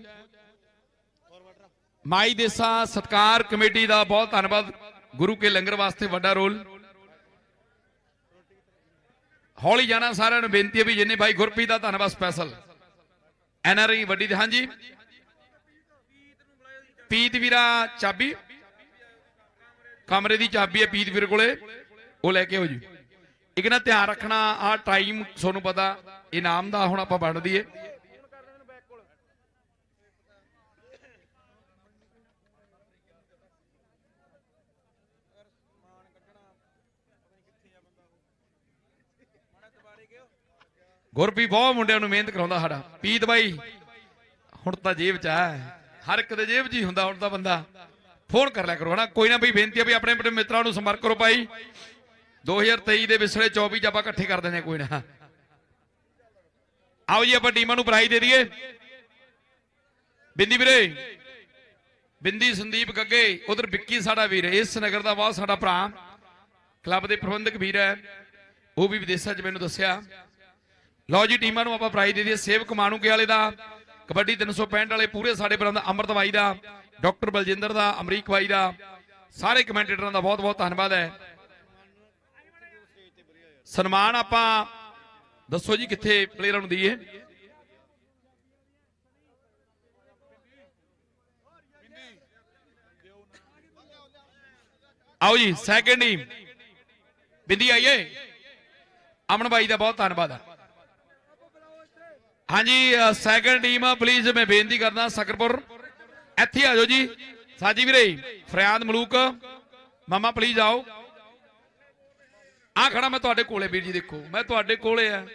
ਮਾਈ ਦੇਸਾ ਸਤਕਾਰ ਕਮੇਟੀ ਦਾ ਬਹੁਤ ਧੰਨਵਾਦ। ਗੁਰੂ ਕੇ ਲੰਗਰ ਵਾਸਤੇ ਵੱਡਾ ਰੋਲ। ਹੌਲੀ ਜਾਣਾ ਸਾਰਿਆਂ ਨੂੰ ਬੇਨਤੀ ਹੈ ਵੀ ਜਿੰਨੇ ਭਾਈ ਗੁਰਪ੍ਰੀਤ ਦਾ ਧੰਨਵਾਦ ਸਪੈਸ਼ਲ ਐਨ ਆਰ ਆਈ ਵੱਡੀ ਦੇ ਹਾਂਜੀ। ਪੀਤ ਵੀਰਾ ਚਾਬੀ। ਕਮਰੇ ਦੀ ਚਾਬੀ ਹੈ ਪੀਤ ਵੀਰ ਕੋਲੇ। ਉਹ ਲੈ ਕੇ ਆਓ ਜੀ। ਇੱਕ ਨਾ ਧਿਆਨ ਰੱਖਣਾ ਆ ਟਾਈਮ ਤੁਹਾਨੂੰ ਪਤਾ, ਇਨਾਮ ਦਾ ਹੁਣ ਆਪਾਂ ਵੰਡ ਦਈਏ। ਗੁਰਪੀ ਬਹੁਤ ਮੁੰਡਿਆਂ ਨੂੰ ਮਿਹਨਤ ਕਰਾਉਂਦਾ ਸਾਡਾ। ਪੀਤ ਬਾਈ, ਹੁਣ ਤਾਂ ਜੇਬ 'ਚ ਆ। ਹਰ ਇੱਕ ਦੇ ਜੇਬ 'ਚ ਹੀ ਹੁੰਦਾ ਹੁਣ ਤਾਂ ਬੰਦਾ। ਫੋਨ ਕਰ ਲਿਆ ਕਰੋ, ਹਨਾ? ਕੋਈ ਨਾ ਬਈ ਬੇਨਤੀ ਆ ਵੀ ਆਪਣੇ ਆਪਣੇ ਮਿੱਤਰਾਂ ਨੂੰ ਸੰਪਰਕ ਕਰੋ ਭਾਈ। 2023 ਦੇ ਵਿਸਲੇ 24 ਚ ਆਪਾਂ ਇਕੱਠੇ ਕਰ ਦਿੰਦੇ ਹਾਂ, ਕੋਈ ਨਾ। ਆਓ ਜੀ, ਆਪਾਂ ਟੀਮਾਂ ਨੂੰ ਪ੍ਰਾਈਜ਼ ਦੇ ਦਈਏ। ਬਿੰਦੀ ਵੀਰੇ, ਬਿੰਦੀ, ਸੰਦੀਪ ਗੱਗੇ, ਉਧਰ ਵਿੱਕੀ ਸਾਡਾ ਵੀਰ ਇਸ ਨਗਰ ਦਾ ਬਹੁਤ ਸਾਡਾ ਭਰਾ, ਕਲੱਬ ਦੇ ਪ੍ਰਬੰਧਕ ਵੀਰ ਹੈ। ਉਹ ਵੀ ਵਿਦੇਸ਼ਾਂ 'ਚ ਮੈਨੂੰ ਦੱਸਿਆ। ਲਓ ਜੀ, ਟੀਮਾਂ ਨੂੰ ਆਪਾਂ ਪ੍ਰਾਈਜ਼ ਦੇ ਦਈਏ। ਸੇਵਕ ਮਾਨੂਕੇ ਵਾਲੇ ਦਾ, ਕਬੱਡੀ 365 ਵਾਲੇ ਪੂਰੇ ਸਾਡੇ ਬਰਾਂ ਦਾ ਅਮਰਤ ਬਾਈ ਦਾ, ਡਾਕਟਰ ਬਲਜਿੰਦਰ ਦਾ, ਅਮਰੀਕ ਬਾਈ ਦਾ, ਸਾਰੇ ਕਮੈਂਟੇਟਰਾਂ ਦਾ ਬਹੁਤ ਬਹੁਤ ਧੰਨਵਾਦ ਹੈ। ਸਨਮਾਨ ਆਪਾਂ ਦੱਸੋ ਜੀ ਕਿੱਥੇ ਪਲੇਅਰਾਂ ਨੂੰ ਦਈਏ? ਆਓ ਜੀ ਸੈਕਿੰਡ ਟੀਮ ਬਿੰਦੀ ਆਈਏ ਅਮਨ ਬਾਈ ਦਾ ਬਹੁਤ ਧੰਨਵਾਦ ਹੈ ਹਾਂਜੀ ਸੈਕਿੰਡ ਟੀਮ ਪਲੀਜ਼ ਮੈਂ ਬੇਨਤੀ ਕਰਦਾ ਸਕਰਪੁਰ। ਇੱਥੇ ਆ ਜਾਓ ਜੀ। ਸਾਜੀ ਵੀਰੇ, ਫਰਿਆਦ ਮਲੂਕ। ਮਾਮਾ ਪਲੀਜ਼ ਆਓ। ਆ ਖੜਾ ਮੈਂ ਤੁਹਾਡੇ ਕੋਲੇ ਵੀਰ ਜੀ ਦੇਖੋ ਮੈਂ ਤੁਹਾਡੇ ਕੋਲੇ ਆ।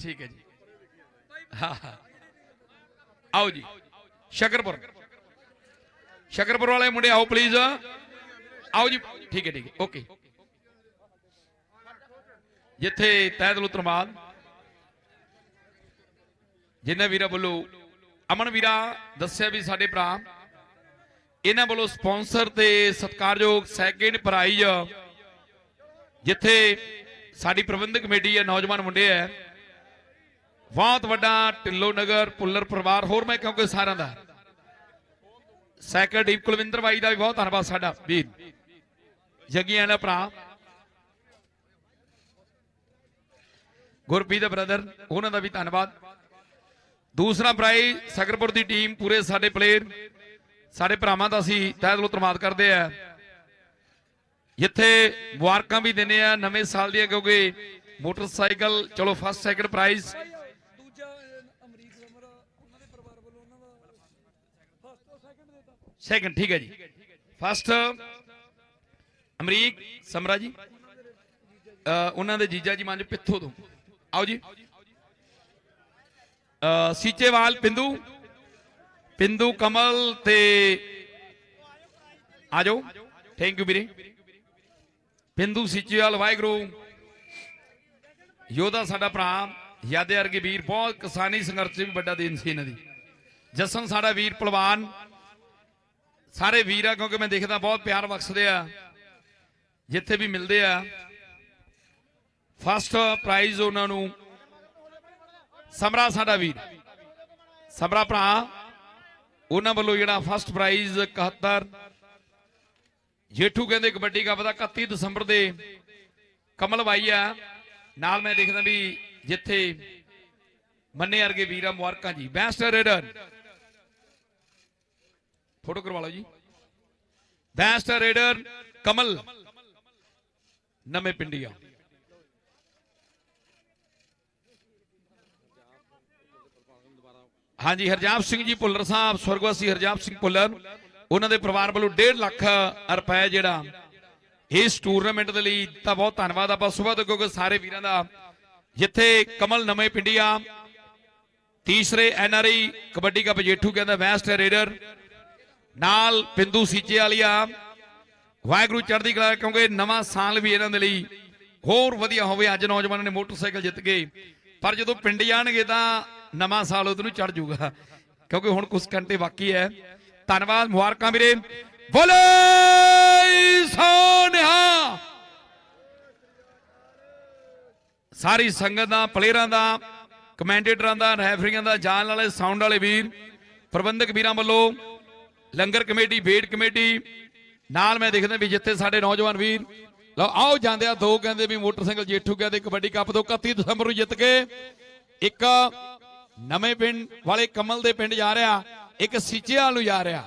ਠੀਕ ਹੈ ਜੀ। ਹਾਂ, ਆਓ ਜੀ ਸ਼ਕਰਪੁਰ। ਸ਼ਕਰਪੁਰ ਵਾਲੇ ਮੁੰਡੇ ਆਓ ਪਲੀਜ਼ ਆਓ ਜੀ ਠੀਕ ਹੈ ਠੀਕ ਹੈ ਓਕੇ ਜਿੱਥੇ ਤਹਿ ਦਿਲੋਂ ਧੰਨਵਾਦ ਜਿਨ੍ਹਾਂ ਵੀਰਾਂ ਵੱਲੋਂ ਅਮਨ ਵੀਰਾ ਦੱਸਿਆ ਵੀ ਸਾਡੇ ਭਰਾ ਇਹਨਾਂ ਵੱਲੋਂ ਸਪਾਂਸਰ ਤੇ ਸਤਿਕਾਰਯੋਗ ਸੈਕਿੰਡ ਪ੍ਰਾਈਜ਼ ਜਿੱਥੇ ਸਾਡੀ ਪ੍ਰਬੰਧਕ ਕਮੇਟੀ ਹੈ, ਨੌਜਵਾਨ ਮੁੰਡੇ ਹੈ, ਬਹੁਤ ਵੱਡਾ ਢਿੱਲੋ ਨਗਰ ਪੁੱਲਰ ਪਰਿਵਾਰ, ਹੋਰ ਮੈਂ ਕਿਉਂਕਿ ਸਾਰਿਆਂ ਦਾ। ਸੈਕੰਡ ਕੁਲਵਿੰਦਰ ਬਾਈ ਦਾ ਵੀ ਬਹੁਤ ਧੰਨਵਾਦ ਸਾਡਾ, ਵੀਰ। ਜੱਗੀਆਂ ਦਾ ਭਰਾ। ਗੁਰਪ੍ਰੀਤ ਦਾ ਬ੍ਰਦਰ ਉਹਨਾਂ ਦਾ ਵੀ ਧੰਨਵਾਦ। ਦੂਸਰਾ ਪ੍ਰਾਈਜ਼ ਸਗਰਪੁਰ ਦੀ ਟੀਮ ਪੂਰੇ ਸਾਡੇ ਪਲੇਅਰ ਸਾਡੇ ਭਰਾਵਾਂ ਦਾ ਅਸੀਂ ਤਹਿ ਦਿਲੋਂ ਧੰਨਵਾਦ ਕਰਦੇ ਆ ਜਿੱਥੇ ਮੁਬਾਰਕਾਂ ਵੀ ਦਿੰਦੇ ਆ ਨਵੇਂ ਸਾਲ ਦੀਆਂ, ਕਿਉਂਕਿ ਮੋਟਰਸਾਈਕਲ, ਚਲੋ ਫਸਟ ਸੈਕਿੰਡ ਪ੍ਰਾਈਜ਼ ਦੂਜਾ ਠੀਕ ਹੈ ਜੀ। ਫਸਟ ਅਮਰੀਕ ਸਮਰਾ ਜੀ। ਉਹਨਾਂ ਦੇ ਜੀਜਾ ਜੀ ਮੰਨ ਪਿੱਥੋਂ ਤੋਂ। ਆਓ ਜੀ। ਸੀਚੇਵਾਲ, ਪਿੰਦੂ। ਪਿੰਦੂ ਕਮਲ ਤੇ ਆ ਜਾਓ। ਥੈਂਕ ਯੂ ਵੀਰੇ। ਬਿੰਦੂ ਸੀਚੇਵਾਲ ਵਾਹਿਗੁਰੂ। ਯੋਧਾ ਸਾਡਾ ਭਰਾ, ਯਾਦੇ ਵਰਗੇ ਵੀਰ, ਬਹੁਤ ਕਿਸਾਨੀ ਸੰਘਰਸ਼ 'ਚ ਵੀ ਵੱਡਾ ਦਿਨ ਸੀ ਇਹਨਾਂ ਦੀ। ਜਸਨ ਸਾਡਾ ਵੀਰ ਪਹਿਲਵਾਨ, ਸਾਰੇ ਵੀਰ ਆ, ਕਿਉਂਕਿ ਮੈਂ ਦੇਖਦਾ ਬਹੁਤ ਪਿਆਰ ਬਖਸ਼ਦੇ ਆ, ਜਿੱਥੇ ਵੀ ਮਿਲਦੇ ਆ। ਫਸਟ ਪ੍ਰਾਈਜ਼ ਉਹਨਾਂ ਨੂੰ, ਸਮਰਾ ਸਾਡਾ ਵੀਰ। ਸਮਰਾ ਭਰਾ, ਉਹਨਾਂ ਵੱਲੋਂ ਜਿਹੜਾ ਫਸਟ ਪ੍ਰਾਈਜ਼ 71 ਜੇਠੂ ਕਹਿੰਦੇ ਕਬੱਡੀ ਕੱਪ ਦਾ 31 ਦਸੰਬਰ ਦੇ ਕਮਲ ਬਾਈ ਆ। ਨਾਲ ਮੈਂ ਦੇਖਦਾ ਵੀ ਜਿੱਥੇ ਮੰਨੇ ਵਰਗੇ ਵੀਰਾਂ ਮੁਬਾਰਕਾਂ ਜੀ। ਬੈਸਟ ਰੇਡਰ ਫੋਟੋ ਕਰਵਾ ਲਓ ਜੀ। Best raider Kamal. ਨਵੇਂ ਪਿੰਡੀਆ ਹਾਂਜੀ, ਹਰਜਾਪ ਸਿੰਘ ਜੀ ਭੁੱਲਰ ਸਾਹਿਬ, ਸਵਰਗਵਾਸੀ ਹਰਜਾਪ ਸਿੰਘ ਭੁੱਲਰ। ਉਹਨਾਂ ਦੇ ਪਰਿਵਾਰ ਵੱਲੋਂ 1.5 ਲੱਖ ਰੁਪਏ ਜਿਹੜਾ ਇਸ ਟੂਰਨਾਮੈਂਟ ਦੇ ਲਈ ਤਾਂ ਬਹੁਤ ਧੰਨਵਾਦ ਆਪਾਂ ਸਵੇਰ ਤੋਂ ਕਿਉਂਕਿ ਸਾਰੇ ਵੀਰਾਂ ਦਾ ਜਿੱਥੇ ਕਮਲ ਨਵੇਂ ਪਿੰਡੀਆ, ਤੀਸਰੇ ਐਨਆਰਆਈ ਕਬੱਡੀ ਕੱਪ ਜੇਠੂ ਕਹਿੰਦਾ ਵੈਸਟ ਰੇਡਰ, ਨਾਲ ਪਿੰਦੂ ਸੀਚੇ ਵਾਲੀਆ। ਵਾਹਿਗੁਰੂ ਚੜ੍ਹਦੀ ਕਲਾ ਕਿਉਂਕਿ ਨਵਾਂ ਸਾਲ ਵੀ ਇਹਨਾਂ ਦੇ ਲਈ ਹੋਰ ਵਧੀਆ ਹੋਵੇ। ਅੱਜ ਨੌਜਵਾਨਾਂ ਨੇ ਮੋਟਰਸਾਈਕਲ ਜਿੱਤ ਗਏ। ਪਰ ਜਦੋਂ ਪਿੰਡ ਜਾਣਗੇ ਤਾਂ ਨਵਾਂ ਸਾਲ ਉਹਨੂੰ ਚੜ ਜਾਊਗਾ। ਕਿਉਂਕਿ ਹੁਣ ਕੁਝ ਘੰਟੇ ਬਾਕੀ ਹੈ। ਧੰਨਵਾਦ ਮੁਬਾਰਕਾਂ ਵੀਰੇ। ਬੋਲੇ ਸੋਨਿਹਾ ਸਾਰੀ ਸੰਗਤ ਦਾ, ਪਲੇਅਰਾਂ ਦਾ, ਕਮੈਂਟੇਟਰਾਂ ਦਾ, ਰੈਫਰੀਆਂ ਦਾ, ਜਾਣ ਵਾਲੇ, ਸਾਊਂਡ ਵਾਲੇ ਵੀਰ, ਪ੍ਰਬੰਧਕ ਵੀਰਾਂ ਵੱਲੋਂ ਲੰਗਰ ਕਮੇਟੀ, ਵੇਟ ਕਮੇਟੀ, ਨਾਲ ਮੈਂ ਦੇਖਦਾ ਵੀ ਜਿੱਥੇ ਸਾਡੇ ਨੌਜਵਾਨ ਵੀਰ, ਲਓ, ਆਓ ਜਾਂਦੇ ਆ, ਦੋ ਕਹਿੰਦੇ ਵੀ ਮੋਟਰਸਾਈਕਲ ਜੇਠੂ ਕਹਿੰਦੇ, ਕਬੱਡੀ ਕੱਪ ਤੋਂ 31 ਦਸੰਬਰ ਨੂੰ ਜਿੱਤ ਕੇ ਇੱਕ ਨਵੇਂ ਪਿੰਡ ਵਾਲੇ ਕਮਲ ਦੇ ਪਿੰਡ ਜਾ ਰਿਹਾ। ਇੱਕ ਸੀਚੇਵਾਲ ਨੂੰ ਜਾ ਰਿਹਾ।